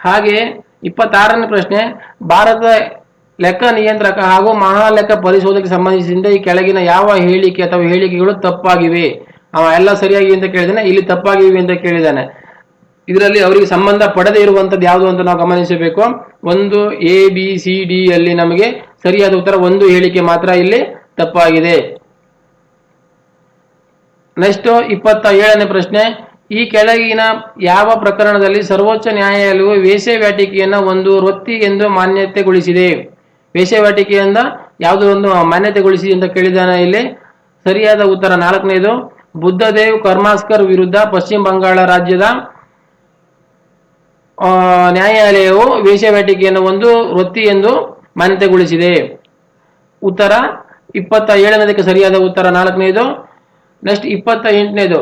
ಹಾಗೆ ಇಪ್ಪತ್ತಾರನೇ ಪ್ರಶ್ನೆ, ಭಾರತದ ಲೆಕ್ಕ ನಿಯಂತ್ರಕ ಹಾಗೂ ಮಹಾಲೆಕ್ಕ ಪರಿಶೋಧಕ್ಕೆ ಸಂಬಂಧಿಸಿದಂತೆ ಈ ಕೆಳಗಿನ ಯಾವ ಹೇಳಿಕೆ ಅಥವಾ ಹೇಳಿಕೆಗಳು ತಪ್ಪಾಗಿವೆ? ಅವ ಎಲ್ಲ ಸರಿಯಾಗಿ ಅಂತ ಕೇಳಿದಾನೆ, ಇಲ್ಲಿ ತಪ್ಪಾಗಿವೆ ಅಂತ ಕೇಳಿದಾನೆ. ಇದರಲ್ಲಿ ಅವರಿಗೆ ಸಂಬಂಧ ಪಡೆದೇ ಇರುವಂತದ್ದು ಯಾವುದು ಅಂತ ನಾವು ಗಮನಿಸಬೇಕು. ಒಂದು ಎ ಬಿ ಸಿ ಡಿ ಅಲ್ಲಿ ನಮಗೆ ಸರಿಯಾದ ಉತ್ತರ ಒಂದು ಹೇಳಿಕೆ ಮಾತ್ರ ಇಲ್ಲಿ ತಪ್ಪಾಗಿದೆ. ನೆಕ್ಸ್ಟ್ ಇಪ್ಪತ್ತ ಏಳನೇ ಪ್ರಶ್ನೆ. ಈ ಕೆಳಗಿನ ಯಾವ ಪ್ರಕರಣದಲ್ಲಿ ಸರ್ವೋಚ್ಚ ನ್ಯಾಯಾಲಯವು ವೇಶ್ಯಾವ್ಯಾಟಿಕೆಯನ್ನ ಒಂದು ವೃತ್ತಿ ಎಂದು ಮಾನ್ಯತೆಗೊಳಿಸಿದೆ? ವೇಶ್ಯಾವ್ಯಾಟಿಕೆಯಿಂದ ಯಾವುದೋ ಒಂದು ಮಾನ್ಯತೆಗೊಳಿಸಿ ಅಂತ ಕೇಳಿದಾನೆ ಇಲ್ಲಿ. ಸರಿಯಾದ ಉತ್ತರ. ನಾಲ್ಕನೇದು, ಬುದ್ಧದೇವ್ ಕರ್ಮಾಸ್ಕರ್ ವಿರುದ್ಧ ಪಶ್ಚಿಮ ಬಂಗಾಳ ರಾಜ್ಯದ ನ್ಯಾಯಾಲಯವು ವೇಶ್ಯವಾಟಿಕೆಯನ್ನು ಒಂದು ವೃತ್ತಿ ಎಂದು ಮಾನ್ಯತೆಗೊಳಿಸಿದೆ. ಉತ್ತರ ಇಪ್ಪತ್ತ ಏಳನೇದಕ್ಕೆ ಸರಿಯಾದ ಉತ್ತರ. ನಾಲ್ಕನೇದು, ನೆಕ್ಸ್ಟ್ ಇಪ್ಪತ್ತ ಎಂಟನೇದು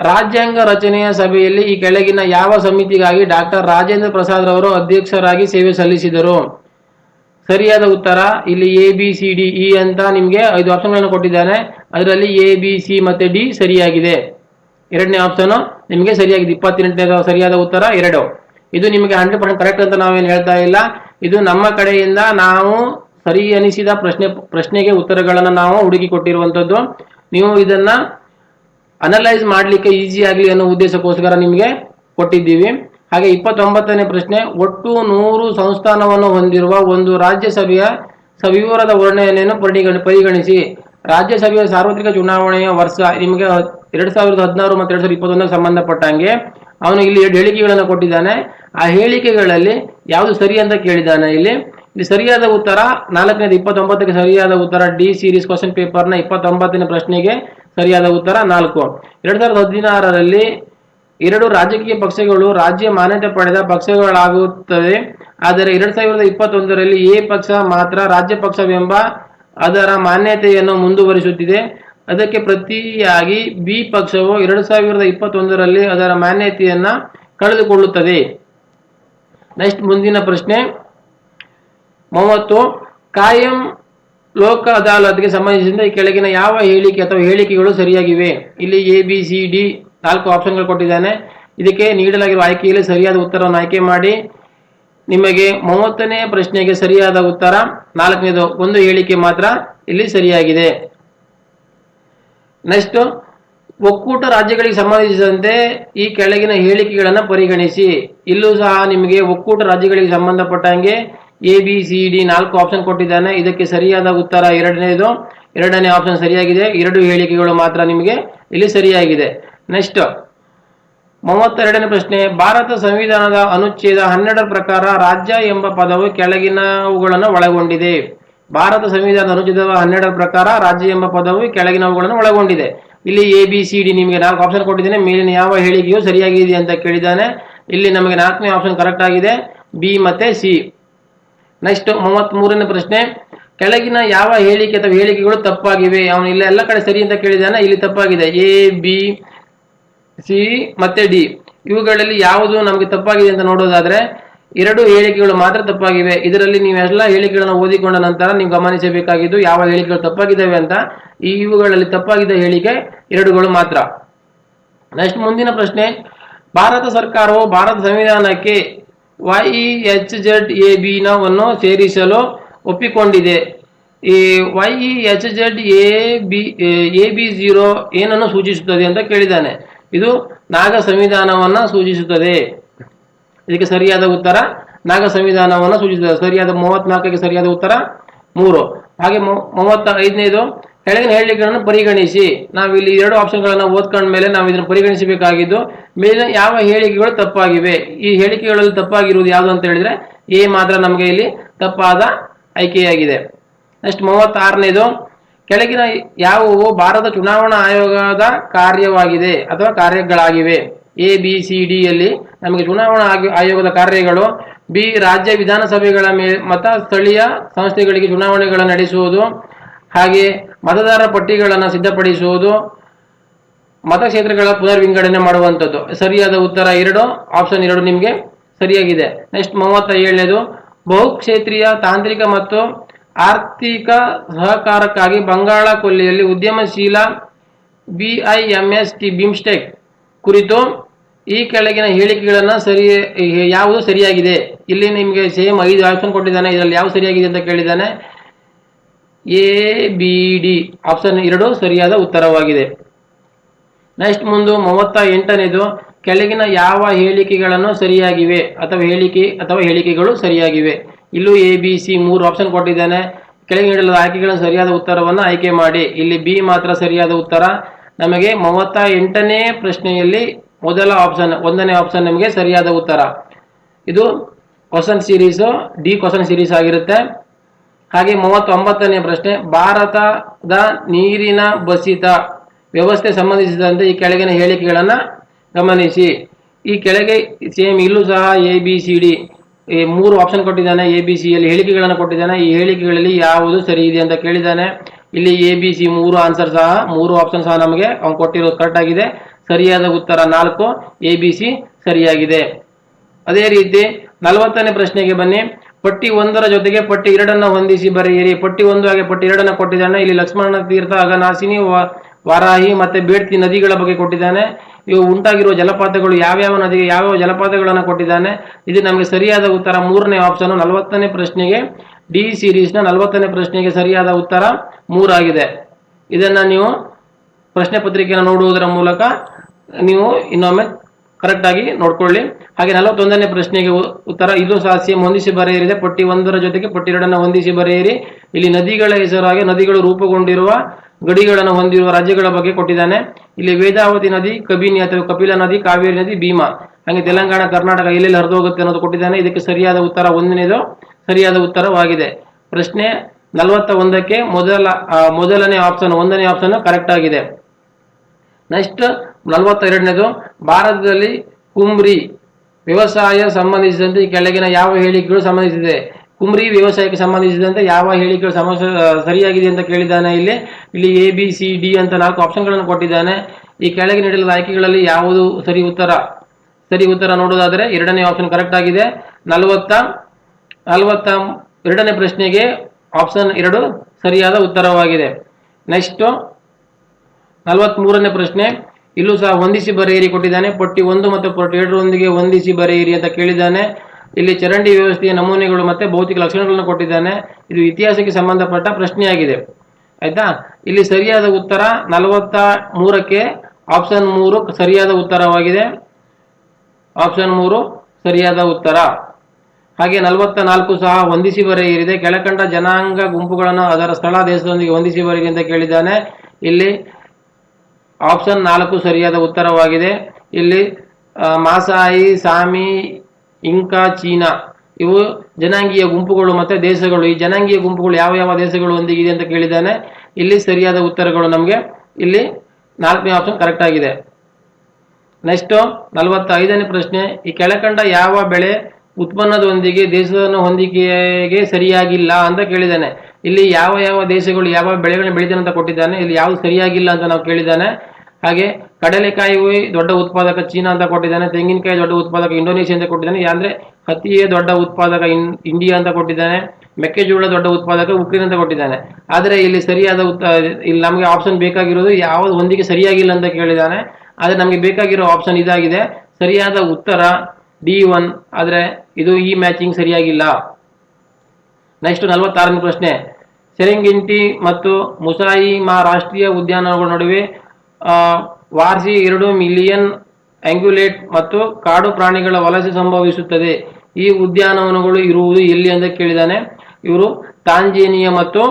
ರಾಜ್ಯಾಂಗ ರಚನೆಯ ಸಭೆಯಲ್ಲಿ ಈ ಕೆಳಗಿನ ಯಾವ ಸಮಿತಿಗಾಗಿ ಡಾಕ್ಟರ್ ರಾಜೇಂದ್ರ ಪ್ರಸಾದ್ ರವರು ಅಧ್ಯಕ್ಷರಾಗಿ ಸೇವೆ ಸಲ್ಲಿಸಿದರು? ಸರಿಯಾದ ಉತ್ತರ, ಇಲ್ಲಿ A B C D E ಅಂತ ನಿಮಗೆ ಐದು ಆಪ್ಷನ್ಗಳನ್ನು ಕೊಟ್ಟಿದ್ದಾನೆ. ಅದರಲ್ಲಿ ಎ ಬಿ ಸಿ ಮತ್ತೆ ಡಿ ಸರಿಯಾಗಿದೆ. ಎರಡನೇ ಆಪ್ಷನ್ ನಿಮಗೆ ಸರಿಯಾಗಿದೆ. ಇಪ್ಪತ್ತೆಂಟನೇ ಸರಿಯಾದ ಉತ್ತರ, ಎರಡು. ಇದು ನಿಮಗೆ ಹಂಡ್ರೆಡ್ ಪರ್ಸೆಂಟ್ ಕರೆಕ್ಟ್ ಅಂತ ನಾವೇನು ಹೇಳ್ತಾ ಇಲ್ಲ. ಇದು ನಮ್ಮ ಕಡೆಯಿಂದ ನಾವು ಸರಿ ಅನಿಸಿದ ಪ್ರಶ್ನೆ, ಪ್ರಶ್ನೆಗೆ ಉತ್ತರಗಳನ್ನು ನಾವು ಹುಡುಕಿ ಕೊಟ್ಟಿರುವಂಥದ್ದು. ನೀವು ಇದನ್ನ ಅನಲೈಸ್ ಮಾಡಲಿಕ್ಕೆ ಈಸಿ ಆಗಲಿ ಅನ್ನೋ ಉದ್ದೇಶಕ್ಕೋಸ್ಕರ ನಿಮಗೆ ಕೊಟ್ಟಿದ್ದೀವಿ. ಹಾಗೆ ಇಪ್ಪತ್ತೊಂಬತ್ತನೇ ಪ್ರಶ್ನೆ, ಒಟ್ಟು ನೂರು ಸಂಸ್ಥಾನವನ್ನು ಹೊಂದಿರುವ ಒಂದು ರಾಜ್ಯಸಭೆಯ ಸವಿವರದ ವರ್ಣನೆಯನ್ನು ಪರಿಗಣ, ಪರಿಗಣಿಸಿ. ರಾಜ್ಯಸಭೆಯ ಸಾರ್ವತ್ರಿಕ ಚುನಾವಣೆಯ ವರ್ಷ ನಿಮಗೆ ಎರಡ್ ಸಾವಿರದ ಹದಿನಾರು ಮತ್ತು ಎರಡ್ ಸಾವಿರದ ಇಪ್ಪತ್ತೊಂದಕ್ಕೆ ಸಂಬಂಧಪಟ್ಟಂಗೆ ಅವನು ಇಲ್ಲಿ ಎರಡು ಹೇಳಿಕೆಗಳನ್ನು ಕೊಟ್ಟಿದ್ದಾನೆ. ಆ ಹೇಳಿಕೆಗಳಲ್ಲಿ ಯಾವುದು ಸರಿ ಅಂತ ಕೇಳಿದ್ದಾನೆ ಇಲ್ಲಿ. ಇಲ್ಲಿ ಸರಿಯಾದ ಉತ್ತರ, ನಾಲ್ಕನೇದು ಇಪ್ಪತ್ತೊಂಬತ್ತಕ್ಕೆ ಸರಿಯಾದ ಉತ್ತರ, ಡಿ ಸೀರೀಸ್ ಕ್ವಶನ್ ಪೇಪರ್ನ ಇಪ್ಪತ್ತೊಂಬತ್ತನೇ ಪ್ರಶ್ನೆಗೆ ಸರಿಯಾದ ಉತ್ತರ, ನಾಲ್ಕು. ಎರಡ್ ಸಾವಿರದ ಹದಿನಾರರಲ್ಲಿ ಎರಡು ರಾಜಕೀಯ ಪಕ್ಷಗಳು ರಾಜ್ಯ ಮಾನ್ಯತೆ ಪಡೆದ ಪಕ್ಷಗಳಾಗುತ್ತದೆ. ಆದರೆ ಎರಡ್ ಸಾವಿರದ ಇಪ್ಪತ್ತೊಂದರಲ್ಲಿ ಎ ಪಕ್ಷ ಮಾತ್ರ ರಾಜ್ಯ ಪಕ್ಷವೆಂಬ ಅದರ ಮಾನ್ಯತೆಯನ್ನು ಮುಂದುವರಿಸುತ್ತಿದೆ. ಅದಕ್ಕೆ ಪ್ರತಿಯಾಗಿ ಬಿ ಪಕ್ಷವು ಎರಡ್ ಸಾವಿರದ ಇಪ್ಪತ್ತೊಂದರಲ್ಲಿ ಅದರ ಮಾನ್ಯತೆಯನ್ನ ಕಳೆದುಕೊಳ್ಳುತ್ತದೆ. ನೆಕ್ಸ್ಟ್ ಮುಂದಿನ ಪ್ರಶ್ನೆ. ಮೂವತ್ತು, ಕಾಯಂ ಲೋಕ ಅದಾಲತ್ಗೆ ಸಂಬಂಧಿಸಿದ ಈ ಕೆಳಗಿನ ಯಾವ ಹೇಳಿಕೆ ಅಥವಾ ಹೇಳಿಕೆಗಳು ಸರಿಯಾಗಿವೆ? ಇಲ್ಲಿ ಎ, ಬಿ, ಸಿ, ಡಿ ನಾಲ್ಕು ಆಪ್ಷನ್ಗಳು ಕೊಟ್ಟಿದ್ದಾನೆ. ಇದಕ್ಕೆ ನೀಡಲಾಗಿರುವ ಆಯ್ಕೆಯಲ್ಲಿ ಸರಿಯಾದ ಉತ್ತರವನ್ನು ಆಯ್ಕೆ ಮಾಡಿ. ನಿಮಗೆ ಮೂವತ್ತನೇ ಪ್ರಶ್ನೆಗೆ ಸರಿಯಾದ ಉತ್ತರ, ನಾಲ್ಕನೇದು ಒಂದು ಹೇಳಿಕೆ ಮಾತ್ರ ಇಲ್ಲಿ ಸರಿಯಾಗಿದೆ. ನೆಕ್ಸ್ಟ್ ಒಕ್ಕೂಟ ರಾಜ್ಯಗಳಿಗೆ ಸಂಬಂಧಿಸಿದಂತೆ ಈ ಕೆಳಗಿನ ಹೇಳಿಕೆಗಳನ್ನು ಪರಿಗಣಿಸಿ. ಇಲ್ಲೂ ಸಹ ನಿಮಗೆ ಒಕ್ಕೂಟ ರಾಜ್ಯಗಳಿಗೆ ಸಂಬಂಧಪಟ್ಟಂಗೆ ಎ ಬಿ ಸಿ ಡಿ ನಾಲ್ಕು ಆಪ್ಷನ್ ಕೊಟ್ಟಿದ್ದಾನೆ. ಇದಕ್ಕೆ ಸರಿಯಾದ ಉತ್ತರ ಎರಡನೇದು. ಎರಡನೇ ಆಪ್ಷನ್ ಸರಿಯಾಗಿದೆ. ಎರಡು ಹೇಳಿಕೆಗಳು ಮಾತ್ರ ನಿಮಗೆ ಇಲ್ಲಿ ಸರಿಯಾಗಿದೆ. ನೆಕ್ಸ್ಟ್. ಮೂವತ್ತೆರಡನೇ ಪ್ರಶ್ನೆ, ಭಾರತ ಸಂವಿಧಾನದ ಅನುಚ್ಛೇದ ಹನ್ನೆರಡರ ಪ್ರಕಾರ ರಾಜ್ಯ ಎಂಬ ಪದವು ಕೆಳಗಿನವುಗಳನ್ನು ಒಳಗೊಂಡಿದೆ. ಭಾರತ ಸಂವಿಧಾನದ ಅನುಚ್ಛೇದ ಹನ್ನೆರಡರ ಪ್ರಕಾರ ರಾಜ್ಯ ಎಂಬ ಪದವು ಕೆಳಗಿನವುಗಳನ್ನು ಒಳಗೊಂಡಿದೆ. ಇಲ್ಲಿ ಎ ಬಿ ಸಿ ಡಿ ನಿಮಗೆ ನಾಲ್ಕು ಆಪ್ಷನ್ ಕೊಟ್ಟಿದ್ದೇನೆ. ಮೇಲಿನ ಯಾವ ಹೇಳಿಕೆಯು ಸರಿಯಾಗಿದೆ ಅಂತ ಕೇಳಿದ್ದಾನೆ. ಇಲ್ಲಿ ನಮಗೆ ನಾಲ್ಕನೇ ಆಪ್ಷನ್ ಕರೆಕ್ಟ್ ಆಗಿದೆ. ಬಿ ಮತ್ತೆ ಸಿ ನೆಕ್ಸ್ಟ್ ಮೂವತ್ತ್ ಮೂರನೇ ಪ್ರಶ್ನೆ. ಕೆಳಗಿನ ಯಾವ ಹೇಳಿಕೆ ಅಥವಾ ಹೇಳಿಕೆಗಳು ತಪ್ಪಾಗಿವೆ? ಅವನು ಇಲ್ಲ, ಎಲ್ಲ ಕಡೆ ಸರಿ ಅಂತ ಕೇಳಿದಾನೆ ಇಲ್ಲಿ ತಪ್ಪಾಗಿದೆ. ಎ ಬಿ ಸಿ ಮತ್ತೆ ಡಿ. ಇವುಗಳಲ್ಲಿ ಯಾವುದು ನಮಗೆ ತಪ್ಪಾಗಿದೆ ಅಂತ ನೋಡೋದಾದ್ರೆ, ಎರಡು ಹೇಳಿಕೆಗಳು ಮಾತ್ರ ತಪ್ಪಾಗಿವೆ. ಇದರಲ್ಲಿ ನೀವೆಲ್ಲ ಹೇಳಿಕೆಗಳನ್ನು ಓದಿಕೊಂಡ ನಂತರ ನೀವು ಗಮನಿಸಬೇಕಾಗಿದ್ದು ಯಾವ ಹೇಳಿಕೆಗಳು ತಪ್ಪಾಗಿದ್ದಾವೆ ಅಂತ. ಈ ಇವುಗಳಲ್ಲಿ ತಪ್ಪಾಗಿದ್ದ ಹೇಳಿಕೆ ಎರಡುಗಳು ಮಾತ್ರ. ನೆಕ್ಸ್ಟ್ ಮುಂದಿನ ಪ್ರಶ್ನೆ, ಭಾರತ ಸರ್ಕಾರವು ಭಾರತ ಸಂವಿಧಾನಕ್ಕೆ Y H Z A B ನವನ್ನು ಸೇರಿಸಲು ಒಪ್ಪಿಕೊಂಡಿದೆ. ಈ Y H Z A B A B zero ಏನನ್ನು ಸೂಚಿಸುತ್ತದೆ ಅಂತ ಕೇಳಿದ್ದಾನೆ. ಇದು ನಾಗ ಸಂವಿಧಾನವನ್ನ ಸೂಚಿಸುತ್ತದೆ. ಇದಕ್ಕೆ ಸರಿಯಾದ ಉತ್ತರ ನಾಗ ಸಂವಿಧಾನವನ್ನು ಸೂಚಿಸುತ್ತದೆ. ಸರಿಯಾದ ಮೂವತ್ನಾಲ್ಕಕ್ಕೆ ಸರಿಯಾದ ಉತ್ತರ, ಮೂರು. ಹಾಗೆ ಮೂವತ್ತ ಐದನೇದು, ಕೆಳಗಿನ ಹೇಳಿಕೆಗಳನ್ನು ಪರಿಗಣಿಸಿ. ನಾವು ಇಲ್ಲಿ ಎರಡು ಆಪ್ಷನ್ಗಳನ್ನು ಓದ್ಕೊಂಡ ಮೇಲೆ ನಾವು ಇದನ್ನು ಪರಿಗಣಿಸಬೇಕಾಗಿದ್ದು, ಮೇಲಿನ ಯಾವ ಹೇಳಿಕೆಗಳು ತಪ್ಪಾಗಿವೆ. ಈ ಹೇಳಿಕೆಗಳಲ್ಲಿ ತಪ್ಪಾಗಿರುವುದು ಯಾವುದು ಅಂತ ಹೇಳಿದ್ರೆ, ಎ ಮಾತ್ರ ನಮಗೆ ಇಲ್ಲಿ ತಪ್ಪಾದ ಆಯ್ಕೆಯಾಗಿದೆ. ನೆಕ್ಸ್ಟ್ ಮೂವತ್ತಾರನೇದು ಕೆಳಗಿನ ಯಾವುವು? ಭಾರತ ಚುನಾವಣಾ ಆಯೋಗದ ಕಾರ್ಯವಾಗಿದೆ ಅಥವಾ ಕಾರ್ಯಗಳಾಗಿವೆ. ಎ ಬಿ ಸಿ ಡಿ ಯಲ್ಲಿ ನಮಗೆ ಚುನಾವಣಾ ಆಯೋಗದ ಕಾರ್ಯಗಳು. ಬಿ ರಾಜ್ಯ ವಿಧಾನಸಭೆಗಳ ಮೇ, ಮತ ಸ್ಥಳೀಯ ಸಂಸ್ಥೆಗಳಿಗೆ ಚುನಾವಣೆಗಳನ್ನು ನಡೆಸುವುದು. ಹಾಗೆ ಮತದಾರ ಪಟ್ಟಿಗಳನ್ನು ಸಿದ್ಧಪಡಿಸುವುದು. ಮತಕ್ಷೇತ್ರಗಳ ಪುನರ್ ವಿಂಗಡಣೆ ಮಾಡುವಂಥದ್ದು. ಸರಿಯಾದ ಉತ್ತರ ಎರಡು ಆಪ್ಷನ್ ಎರಡು ನಿಮಗೆ ಸರಿಯಾಗಿದೆ. ನೆಕ್ಸ್ಟ್ ಮೂವತ್ತ ಏಳನೇದು ಬಹುಕ್ಷೇತ್ರೀಯ ತಾಂತ್ರಿಕ ಮತ್ತು ಆರ್ಥಿಕ ಸಹಕಾರಕ್ಕಾಗಿ ಬಂಗಾಳ ಕೊಲ್ಲಿಯಲ್ಲಿ ಉದ್ಯಮಶೀಲ ಬಿಐಎಂಎಸ್ಟಿ ಬಿಮ್ಸ್ಟೆಕ್ ಕುರಿತು ಈ ಕೆಳಗಿನ ಹೇಳಿಕೆಗಳನ್ನು ಸರಿ ಯಾವುದು ಸರಿಯಾಗಿದೆ? ಇಲ್ಲಿ ನಿಮಗೆ ಸೇಮ್ ಐದು ಆಪ್ಷನ್ ಕೊಟ್ಟಿದ್ದಾನೆ. ಇದರಲ್ಲಿ ಯಾವ ಸರಿಯಾಗಿದೆ ಅಂತ ಕೇಳಿದ್ದಾನೆ. ಎ, ಬಿ, ಡಿ ಆಪ್ಷನ್ ಎರಡು ಸರಿಯಾದ ಉತ್ತರವಾಗಿದೆ. ನೆಕ್ಸ್ಟ್ ಮುಂದೆ ಮೂವತ್ತ ಎಂಟನೇದು, ಕೆಳಗಿನ ಯಾವ ಹೇಳಿಕೆಗಳನ್ನು ಸರಿಯಾಗಿವೆ ಅಥವಾ ಹೇಳಿಕೆ, ಅಥವಾ ಹೇಳಿಕೆಗಳು ಸರಿಯಾಗಿವೆ? ಇಲ್ಲೂ ಎ ಬಿ ಸಿ ಮೂರು ಆಪ್ಷನ್ ಕೊಟ್ಟಿದ್ದಾನೆ. ಕೆಳಗೆ ನೀಡಲಾದ ಆಯ್ಕೆಗಳನ್ನು ಸರಿಯಾದ ಉತ್ತರವನ್ನು ಆಯ್ಕೆ ಮಾಡಿ. ಇಲ್ಲಿ ಬಿ ಮಾತ್ರ ಸರಿಯಾದ ಉತ್ತರ. ನಮಗೆ ಮೂವತ್ತ ಎಂಟನೇ ಪ್ರಶ್ನೆಯಲ್ಲಿ ಮೊದಲ ಆಪ್ಷನ್ ಒಂದನೇ ಆಪ್ಷನ್ ನಮಗೆ ಸರಿಯಾದ ಉತ್ತರ. ಇದು question series D question series ಆಗಿರುತ್ತೆ. ಹಾಗೆ ಮೂವತ್ತೊಂಬತ್ತನೇ ಪ್ರಶ್ನೆ, ಭಾರತದ ನೀರಿನ ಬಸಿತ ವ್ಯವಸ್ಥೆ ಸಂಬಂಧಿಸಿದಂತೆ ಈ ಕೆಳಗಿನ ಹೇಳಿಕೆಗಳನ್ನು ಗಮನಿಸಿ. ಈ ಕೆಳಗೆ ಸೇಮ್ ಇಲ್ಲೂ ಸಹ ಎ ಬಿ ಸಿ ಡಿ ಈ ಮೂರು ಆಪ್ಷನ್ ಕೊಟ್ಟಿದ್ದಾನೆ ಎ ಬಿ ಸಿ ಅಲ್ಲಿ ಹೇಳಿಕೆಗಳನ್ನು ಕೊಟ್ಟಿದ್ದಾನೆ. ಈ ಹೇಳಿಕೆಗಳಲ್ಲಿ ಯಾವುದು ಸರಿ ಇದೆ ಅಂತ ಕೇಳಿದ್ದಾನೆ. ಇಲ್ಲಿ ಎ ಬಿ ಸಿ ಮೂರು ಆನ್ಸರ್ ಸಹ, ಮೂರು ಆಪ್ಷನ್ ಸಹ ನಮಗೆ ಅವ್ನು ಕೊಟ್ಟಿರೋದು ಕರೆಕ್ಟ್ ಆಗಿದೆ. ಸರಿಯಾದ ಉತ್ತರ ನಾಲ್ಕು ಎ ಬಿ ಸಿ ಸರಿಯಾಗಿದೆ. ಅದೇ ರೀತಿ ನಲವತ್ತನೇ ಪ್ರಶ್ನೆಗೆ ಬನ್ನಿ. ಪಟ್ಟಿ ಒಂದರ ಜೊತೆಗೆ ಪಟ್ಟಿ ಎರಡನ್ನು ಹೊಂದಿಸಿ ಬರೆಯಿರಿ. ಪಟ್ಟಿ ಒಂದು ಹಾಗೆ ಪಟ್ಟಿ ಎರಡನ್ನ ಕೊಟ್ಟಿದ್ದಾನೆ. ಇಲ್ಲಿ ಲಕ್ಷ್ಮಣ ತೀರ್ಥ ಅಗನಾಸಿನಿ ವಾರಾಹಿ ಮತ್ತೆ ಬೇಡ್ತಿ ನದಿಗಳ ಬಗ್ಗೆ ಕೊಟ್ಟಿದ್ದಾನೆ. ಇವು ಉಂಟಾಗಿರುವ ಜಲಪಾತಗಳು ಯಾವ್ಯಾವ ನದಿಗೆ ಯಾವ್ಯಾವ ಜಲಪಾತಗಳನ್ನು ಕೊಟ್ಟಿದ್ದಾನೆ? ಇದು ನಮಗೆ ಸರಿಯಾದ ಉತ್ತರ ಮೂರನೇ ಆಪ್ಷನ್ ನಲವತ್ತನೇ ಪ್ರಶ್ನೆಗೆ ಡಿ ಸಿರೀಸ್ನ ನಲವತ್ತನೇ ಪ್ರಶ್ನೆಗೆ ಸರಿಯಾದ ಉತ್ತರ ಮೂರಾಗಿದೆ. ಇದನ್ನು ನೀವು ಪ್ರಶ್ನೆ ಪತ್ರಿಕೆಯನ್ನು ನೋಡುವುದರ ಮೂಲಕ ನೀವು ಇನ್ನೊಮ್ಮೆ ಕರೆಕ್ಟ್ ಆಗಿ ನೋಡ್ಕೊಳ್ಳಿ. ಹಾಗೆ ನಲವತ್ತೊಂದನೇ ಪ್ರಶ್ನೆಗೆ ಉತ್ತರ, ಇದು ಸಹ ಸೇಮ್ ಹೊಂದಿಸಿ ಬರೆಯಿರಿದೆ ಪಟ್ಟಿ ಒಂದರ ಜೊತೆಗೆ ಪಟ್ಟಿ ಎರಡನ್ನು ಹೊಂದಿಸಿ ಬರೆಯಿರಿ. ಇಲ್ಲಿ ನದಿಗಳ ಹೆಸರಾಗಿ ನದಿಗಳು ರೂಪುಗೊಂಡಿರುವ ಗಡಿಗಳನ್ನು ಹೊಂದಿರುವ ರಾಜ್ಯಗಳ ಬಗ್ಗೆ ಕೊಟ್ಟಿದ್ದಾನೆ. ಇಲ್ಲಿ ವೇದಾವತಿ ನದಿ, ಕಬಿನಿ ಅಥವಾ ಕಪಿಲ ನದಿ, ಕಾವೇರಿ ನದಿ, ಭೀಮಾ. ಹಾಗೆ ತೆಲಂಗಾಣ, ಕರ್ನಾಟಕ ಎಲ್ಲೆಲ್ಲಿ ಹರಿದು ಹೋಗುತ್ತೆ ಅನ್ನೋದು ಕೊಟ್ಟಿದ್ದಾನೆ. ಇದಕ್ಕೆ ಸರಿಯಾದ ಉತ್ತರ ಒಂದನೇದು, ಸರಿಯಾದ ಉತ್ತರವಾಗಿದೆ. ಪ್ರಶ್ನೆ ನಲವತ್ತ ಒಂದಕ್ಕೆ ಮೊದಲ ಮೊದಲನೇ ಆಪ್ಷನ್ ಒಂದನೇ ಆಪ್ಷನ್ ಕರೆಕ್ಟ್ ಆಗಿದೆ. ನೆಕ್ಸ್ಟ್ ನಲವತ್ತೆರಡನೇದು, ಭಾರತದಲ್ಲಿ ಕುಮ್ರಿ ವ್ಯವಸಾಯ ಸಂಬಂಧಿಸಿದಂತೆ ಕೆಳಗಿನ ಯಾವ ಹೇಳಿಕೆಗಳು ಸಂಬಂಧಿಸಿದೆ? ಕುಮ್ರಿ ವ್ಯವಸಾಯಕ್ಕೆ ಸಂಬಂಧಿಸಿದಂತೆ ಯಾವ ಹೇಳಿಕೆಗಳು ಸಮಸ್ಯೆ ಸರಿಯಾಗಿದೆ ಅಂತ ಕೇಳಿದ್ದಾನೆ ಇಲ್ಲಿ. ಇಲ್ಲಿ ಎ ಬಿ ಸಿ ಡಿ ಅಂತ ನಾಲ್ಕು ಆಪ್ಷನ್ಗಳನ್ನು ಕೊಟ್ಟಿದ್ದಾನೆ. ಈ ಕೆಳಗೆ ನೀಡಲಾದ ಆಯ್ಕೆಗಳಲ್ಲಿ ಯಾವುದು ಸರಿ ಉತ್ತರ? ಸರಿ ಉತ್ತರ ನೋಡೋದಾದರೆ ಎರಡನೇ ಆಪ್ಷನ್ ಕರೆಕ್ಟ್ ಆಗಿದೆ. ನಲವತ್ತ ನಲವತ್ತ ಎರಡನೇ ಪ್ರಶ್ನೆಗೆ ಆಪ್ಷನ್ ಎರಡು ಸರಿಯಾದ ಉತ್ತರವಾಗಿದೆ. ನೆಕ್ಸ್ಟ್ ನಲವತ್ತ್ಮೂರನೇ ಪ್ರಶ್ನೆ. ಇಲ್ಲೂ ಸಹ ಹೊಂದಿಸಿ ಬರೆಯಿರಿ ಕೊಟ್ಟಿದ್ದಾನೆ. ಪಟ್ಟಿ ಒಂದು ಮತ್ತು ಪಟ್ಟಿ ಎರಡರೊಂದಿಗೆ ಹೊಂದಿಸಿ ಬರೆಯಿರಿ ಅಂತ ಕೇಳಿದ್ದಾನೆ. ಇಲ್ಲಿ ಚರಂಡಿ ವ್ಯವಸ್ಥೆಯ ನಮೂನೆಗಳು ಮತ್ತೆ ಭೌತಿಕ ಲಕ್ಷಣಗಳನ್ನು ಕೊಟ್ಟಿದ್ದಾನೆ. ಇದು ಇತಿಹಾಸಕ್ಕೆ ಸಂಬಂಧಪಟ್ಟ ಪ್ರಶ್ನೆಯಾಗಿದೆ. ಆಯ್ತಾ? ಇಲ್ಲಿ ಸರಿಯಾದ ಉತ್ತರ ನಲವತ್ತ ಮೂರಕ್ಕೆ ಆಪ್ಷನ್ ಮೂರು ಸರಿಯಾದ ಉತ್ತರವಾಗಿದೆ. ಆಪ್ಷನ್ ಮೂರು ಸರಿಯಾದ ಉತ್ತರ. ಹಾಗೆ ನಲವತ್ತ ನಾಲ್ಕು ಸಹ ಹೊಂದಿಸಿ ಬರೆಯಿರಿದೆ ಕೆಳಕಂಡ ಜನಾಂಗ ಗುಂಪುಗಳನ್ನು ಅದರ ಸ್ಥಳ ದೇಶದೊಂದಿಗೆ ಹೊಂದಿಸಿ ಬರೆಯಿರಿ ಅಂತ ಕೇಳಿದ್ದಾನೆ. ಇಲ್ಲಿ ಆಪ್ಷನ್ ನಾಲ್ಕು ಸರಿಯಾದ ಉತ್ತರವಾಗಿದೆ. ಇಲ್ಲಿ ಮಾಸಾಯಿ, ಸಾಮಿ ಇಂಕಾ, ಚೀನಾ. ಇವು ಜನಾಂಗೀಯ ಗುಂಪುಗಳು ಮತ್ತೆ ದೇಶಗಳು. ಈ ಜನಾಂಗೀಯ ಗುಂಪುಗಳು ಯಾವ ಯಾವ ದೇಶಗಳು ಒಂದಿಗಿದೆ ಅಂತ ಕೇಳಿದ್ದಾನೆ. ಇಲ್ಲಿ ಸರಿಯಾದ ಉತ್ತರಗಳು ನಮಗೆ ಇಲ್ಲಿ ನಾಲ್ಕನೇ ಆಪ್ಷನ್ ಕರೆಕ್ಟ್ ಆಗಿದೆ. ನೆಕ್ಸ್ಟ್ ನಲವತ್ತೈದನೇ ಪ್ರಶ್ನೆ. ಈ ಕೆಳಕಂಡ ಯಾವ ಬೆಳೆ ಉತ್ಪನ್ನದೊಂದಿಗೆ ದೇಶವನ್ನು ಹೊಂದಿಕೆಗೆ ಸರಿಯಾಗಿಲ್ಲ ಅಂತ ಕೇಳಿದ್ದಾನೆ. ಇಲ್ಲಿ ಯಾವ ಯಾವ ದೇಶಗಳು ಯಾವ ಬೆಳೆಗಳನ್ನ ಬೆಳೀತಾನೆ ಅಂತ ಕೊಟ್ಟಿದ್ದಾನೆ. ಇಲ್ಲಿ ಯಾವ್ದು ಸರಿಯಾಗಿಲ್ಲ ಅಂತ ನಾವು ಕೇಳಿದ್ದಾನೆ. ಹಾಗೆ ಕಡಲೆಕಾಯಿ ದೊಡ್ಡ ಉತ್ಪಾದಕ ಚೀನಾ ಅಂತ ಕೊಟ್ಟಿದ್ದಾನೆ, ತೆಂಗಿನಕಾಯಿ ದೊಡ್ಡ ಉತ್ಪಾದಕ ಇಂಡೋನೇಷಿಯಾ ಅಂತ ಕೊಟ್ಟಿದ್ದಾನೆ ಅಂದ್ರೆ ಹತ್ತಿಯೇ ದೊಡ್ಡ ಉತ್ಪಾದಕ ಇಂಡಿಯಾ ಅಂತ ಕೊಟ್ಟಿದ್ದಾನೆ, ಮೆಕ್ಕೆಜೋಳ ದೊಡ್ಡ ಉತ್ಪಾದಕ ಉಕ್ರೇನ್ ಅಂತ ಕೊಟ್ಟಿದ್ದಾನೆ. ಆದರೆ ಇಲ್ಲಿ ಸರಿಯಾದ ಉತ್ತ ಇಲ್ಲಿ ನಮಗೆ ಆಪ್ಷನ್ ಬೇಕಾಗಿರೋದು ಯಾವ ಒಂದಿಗೆ ಸರಿಯಾಗಿಲ್ಲ ಅಂತ ಕೇಳಿದ್ದಾನೆ. ಆದರೆ ನಮಗೆ ಬೇಕಾಗಿರೋ ಆಪ್ಷನ್ ಇದಾಗಿದೆ. ಸರಿಯಾದ ಉತ್ತರ ಡಿ ಒನ್, ಆದರೆ ಇದು ಈ ಮ್ಯಾಚಿಂಗ್ ಸರಿಯಾಗಿಲ್ಲ. ನೆಕ್ಸ್ಟ್ ನಲವತ್ತಾರನೇ ಪ್ರಶ್ನೆ. ಸೆರೆಂಗಿಂಟಿ ಮತ್ತು ಮುಸಾಯಿಮಾ ರಾಷ್ಟ್ರೀಯ ಉದ್ಯಾನಗಳ ನಡುವೆ ಆ, ವಾರ್ಷಿ ಎರಡು ಮಿಲಿಯನ್ ಆಂಗ್ಯುಲೇಟ್ ಮತ್ತು ಕಾಡು ಪ್ರಾಣಿಗಳ ವಲಸೆ ಸಂಭವಿಸುತ್ತದೆ. ಈ ಉದ್ಯಾನವನಗಳು ಇರುವುದು ಎಲ್ಲಿ ಅಂತ ಕೇಳಿದಾನೆ. ಇವರು ತಾಂಜೇನಿಯಾ ಮತ್ತು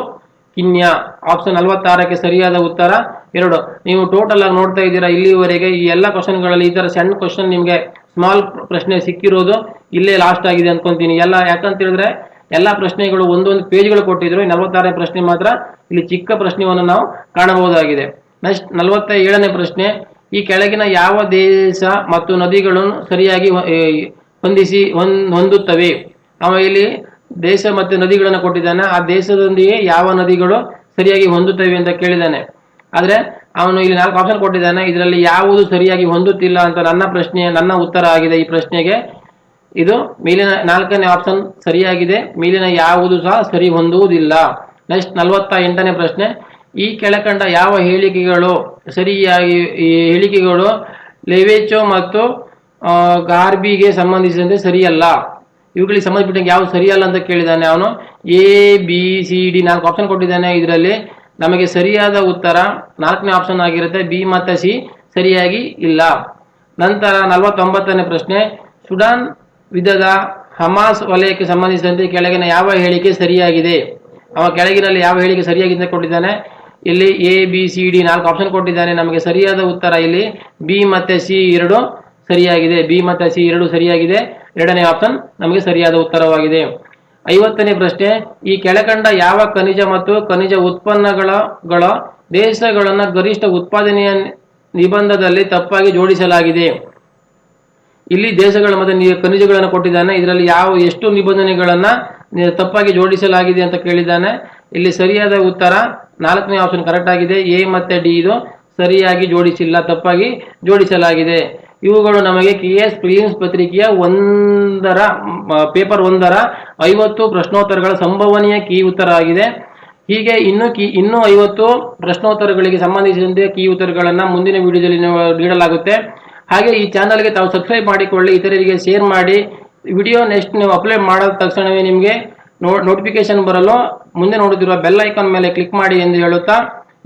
ಕಿನ್ಯಾ. ಆಪ್ಷನ್ ನಲವತ್ತಾರಕ್ಕೆ ಸರಿಯಾದ ಉತ್ತರ ಎರಡು. ನೀವು ಟೋಟಲ್ ಆಗಿ ನೋಡ್ತಾ ಇದ್ದೀರಾ ಇಲ್ಲಿವರೆಗೆ ಈ ಎಲ್ಲ ಕ್ವಶನ್ಗಳಲ್ಲಿ ಈ ಥರ ಸಣ್ಣ ಕ್ವಶನ್ ನಿಮಗೆ ಸ್ಮಾಲ್ ಪ್ರಶ್ನೆ ಸಿಕ್ಕಿರೋದು ಇಲ್ಲೇ ಲಾಸ್ಟ್ ಆಗಿದೆ ಅನ್ಕೊಂತೀನಿ. ಎಲ್ಲ ಯಾಕಂತ ಹೇಳಿದ್ರೆ ಎಲ್ಲ ಪ್ರಶ್ನೆಗಳು ಒಂದೊಂದು ಪೇಜ್ಗಳು ಕೊಟ್ಟಿದ್ರು. ನಲವತ್ತಾರನೇ ಪ್ರಶ್ನೆ ಮಾತ್ರ. ಇಲ್ಲಿ ಚಿಕ್ಕ ಪ್ರಶ್ನೆಯನ್ನು ನಾವು ಕಾಣಬಹುದಾಗಿದೆ. ನೆಕ್ಸ್ಟ್ ನಲವತ್ತ ಏಳನೇ ಪ್ರಶ್ನೆ, ಈ ಕೆಳಗಿನ ಯಾವ ದೇಶ ಮತ್ತು ನದಿಗಳನ್ನು ಸರಿಯಾಗಿ ಹೊಂದಿಸಿ ಹೊಂದ್- ಹೊಂದುತ್ತವೆ? ಅವ ಇಲ್ಲಿ ದೇಶ ಮತ್ತು ನದಿಗಳನ್ನು ಕೊಟ್ಟಿದ್ದಾನೆ. ಆ ದೇಶದೊಂದಿಗೆ ಯಾವ ನದಿಗಳು ಸರಿಯಾಗಿ ಹೊಂದುತ್ತವೆ ಅಂತ ಕೇಳಿದ್ದಾನೆ. ಆದರೆ ಅವನು ಇಲ್ಲಿ ನಾಲ್ಕು ಆಪ್ಷನ್ ಕೊಟ್ಟಿದ್ದಾನೆ. ಇದರಲ್ಲಿ ಯಾವುದು ಸರಿಯಾಗಿ ಹೊಂದುತ್ತಿಲ್ಲ ಅಂತ ನನ್ನ ಪ್ರಶ್ನೆ, ನನ್ನ ಉತ್ತರ ಆಗಿದೆ ಈ ಪ್ರಶ್ನೆಗೆ. ಇದು ಮೇಲಿನ ನಾಲ್ಕನೇ ಆಪ್ಷನ್ ಸರಿಯಾಗಿದೆ. ಮೇಲಿನ ಯಾವುದು ಸಹ ಸರಿ ಹೊಂದುವುದಿಲ್ಲ. ನೆಕ್ಸ್ಟ್ ನಲವತ್ತ ಎಂಟನೇ ಪ್ರಶ್ನೆ ಈ ಕೆಳಕಂಡ ಯಾವ ಹೇಳಿಕೆಗಳು ಸರಿಯಾಗಿ, ಈ ಹೇಳಿಕೆಗಳು ಲೆವೆಚೋ ಮತ್ತು ಗಾರ್ಬಿಗೆ ಸಂಬಂಧಿಸಿದಂತೆ ಸರಿಯಲ್ಲ? ಇವುಗಳಿಗೆ ಸಂಬಂಧಪಟ್ಟಂಗೆ ಯಾವ ಸರಿಯಲ್ಲ ಅಂತ ಕೇಳಿದ್ದಾನೆ ಅವನು. ಎ, ಬಿ, ಸಿ, ಡಿ ನಾಲ್ಕು ಆಪ್ಷನ್ ಕೊಟ್ಟಿದ್ದಾನೆ ಇದರಲ್ಲಿ. ನಮಗೆ ಸರಿಯಾದ ಉತ್ತರ ನಾಲ್ಕನೇ ಆಪ್ಷನ್ ಆಗಿರುತ್ತೆ. ಬಿ ಮತ್ತು ಸಿ ಸರಿಯಾಗಿ ಇಲ್ಲ. ನಂತರ ನಲವತ್ತೊಂಬತ್ತನೇ ಪ್ರಶ್ನೆ. ಸುಡಾನ್ ವಿಧದ ಹಮಾಸ್ ವಲಯಕ್ಕೆ ಸಂಬಂಧಿಸಿದಂತೆ ಕೆಳಗಿನ ಯಾವ ಹೇಳಿಕೆ ಸರಿಯಾಗಿದೆ? ಅವ ಕೆಳಗಿನಲ್ಲಿ ಯಾವ ಹೇಳಿಕೆ ಸರಿಯಾಗಿದೆ ಕೊಟ್ಟಿದ್ದಾನೆ? ಇಲ್ಲಿ ಎ ಬಿ ಸಿ ಡಿ ನಾಲ್ಕು ಆಪ್ಷನ್ ಕೊಟ್ಟಿದ್ದಾನೆ. ನಮಗೆ ಸರಿಯಾದ ಉತ್ತರ ಇಲ್ಲಿ ಬಿ ಮತ್ತೆ ಸಿ ಎರಡು ಸರಿಯಾಗಿದೆ. ಬಿ ಮತ್ತೆ ಸಿ ಎರಡು ಸರಿಯಾಗಿದೆ. ಎರಡನೇ ಆಪ್ಷನ್ ನಮಗೆ ಸರಿಯಾದ ಉತ್ತರವಾಗಿದೆ. ಐವತ್ತನೇ ಪ್ರಶ್ನೆ, ಈ ಕೆಳಕಂಡ ಯಾವ ಖನಿಜ ಮತ್ತು ಖನಿಜ ಉತ್ಪನ್ನಗಳ ಗಳ ದೇಶಗಳನ್ನ ಗರಿಷ್ಠ ಉತ್ಪಾದನೆಯ ನಿಬಂಧದಲ್ಲಿ ತಪ್ಪಾಗಿ ಜೋಡಿಸಲಾಗಿದೆ? ಇಲ್ಲಿ ದೇಶಗಳ ಮತ್ತು ಖನಿಜಗಳನ್ನು ಕೊಟ್ಟಿದ್ದಾನೆ. ಇದರಲ್ಲಿ ಯಾವ, ಎಷ್ಟು ನಿಬಂಧನೆಗಳನ್ನ ತಪ್ಪಾಗಿ ಜೋಡಿಸಲಾಗಿದೆ ಅಂತ ಕೇಳಿದ್ದಾನೆ. ಇಲ್ಲಿ ಸರಿಯಾದ ಉತ್ತರ, ನಾಲ್ಕನೇ ಆಪ್ಷನ್ ಕರೆಕ್ಟ್ ಆಗಿದೆ. ಎ ಮತ್ತೆ ಡಿ ಇದು ಸರಿಯಾಗಿ ಜೋಡಿಸಿಲ್ಲ, ತಪ್ಪಾಗಿ ಜೋಡಿಸಲಾಗಿದೆ. ಇವುಗಳು ನಮಗೆ ಕೆ ಎಸ್ ಪ್ರಿಲಿಮ್ಸ್ ಪತ್ರಿಕೆಯ ಒಂದರ ಪೇಪರ್ ಒಂದರ ಐವತ್ತು ಪ್ರಶ್ನೋತ್ತರಗಳ ಸಂಭವನೀಯ ಕೀ ಉತ್ತರ ಆಗಿದೆ. ಹೀಗೆ ಇನ್ನೂ ಕಿ ಇನ್ನೂ ಐವತ್ತು ಪ್ರಶ್ನೋತ್ತರಗಳಿಗೆ ಸಂಬಂಧಿಸಿದಂತೆ ಕೀ ಉತ್ತರಗಳನ್ನು ಮುಂದಿನ ವಿಡಿಯೋದಲ್ಲಿ ನೀಡಲಾಗುತ್ತೆ. ಹಾಗೆ ಈ ಚಾನಲ್ಗೆ ತಾವು ಸಬ್ಸ್ಕ್ರೈಬ್ ಮಾಡಿಕೊಳ್ಳಿ, ಇತರರಿಗೆ ಶೇರ್ ಮಾಡಿ. ವಿಡಿಯೋ ನೆಕ್ಸ್ಟ್ ನೀವು ಅಪ್ಲೋಡ್ ಮಾಡಿದ ತಕ್ಷಣವೇ ನಿಮಗೆ ನೋಟಿಫಿಕೇಶನ್ ಬರಲು ಮುಂದೆ ನೋಡುತ್ತಿರುವ ಬೆಲ್ ಐಕಾನ್ ಮೇಲೆ ಕ್ಲಿಕ್ ಮಾಡಿ ಎಂದು ಹೇಳುತ್ತಾ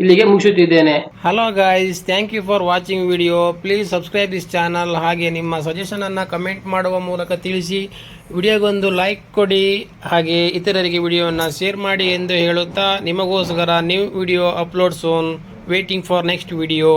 ಇಲ್ಲಿಗೆ ಮುಗಿಸುತ್ತಿದ್ದೇನೆ. Hello guys thank you for watching video please subscribe this channel ಹಾಗೆ ನಿಮ್ಮ ಸಜೆಷನನ್ನು ಕಮೆಂಟ್ ಮಾಡುವ ಮೂಲಕ ತಿಳಿಸಿ. ವಿಡಿಯೋಗೊಂದು ಲೈಕ್ ಕೊಡಿ. ಹಾಗೆ ಇತರರಿಗೆ ವಿಡಿಯೋವನ್ನು ಶೇರ್ ಮಾಡಿ ಎಂದು ಹೇಳುತ್ತಾ, ನಿಮಗೋಸ್ಕರ new video upload soon waiting for next video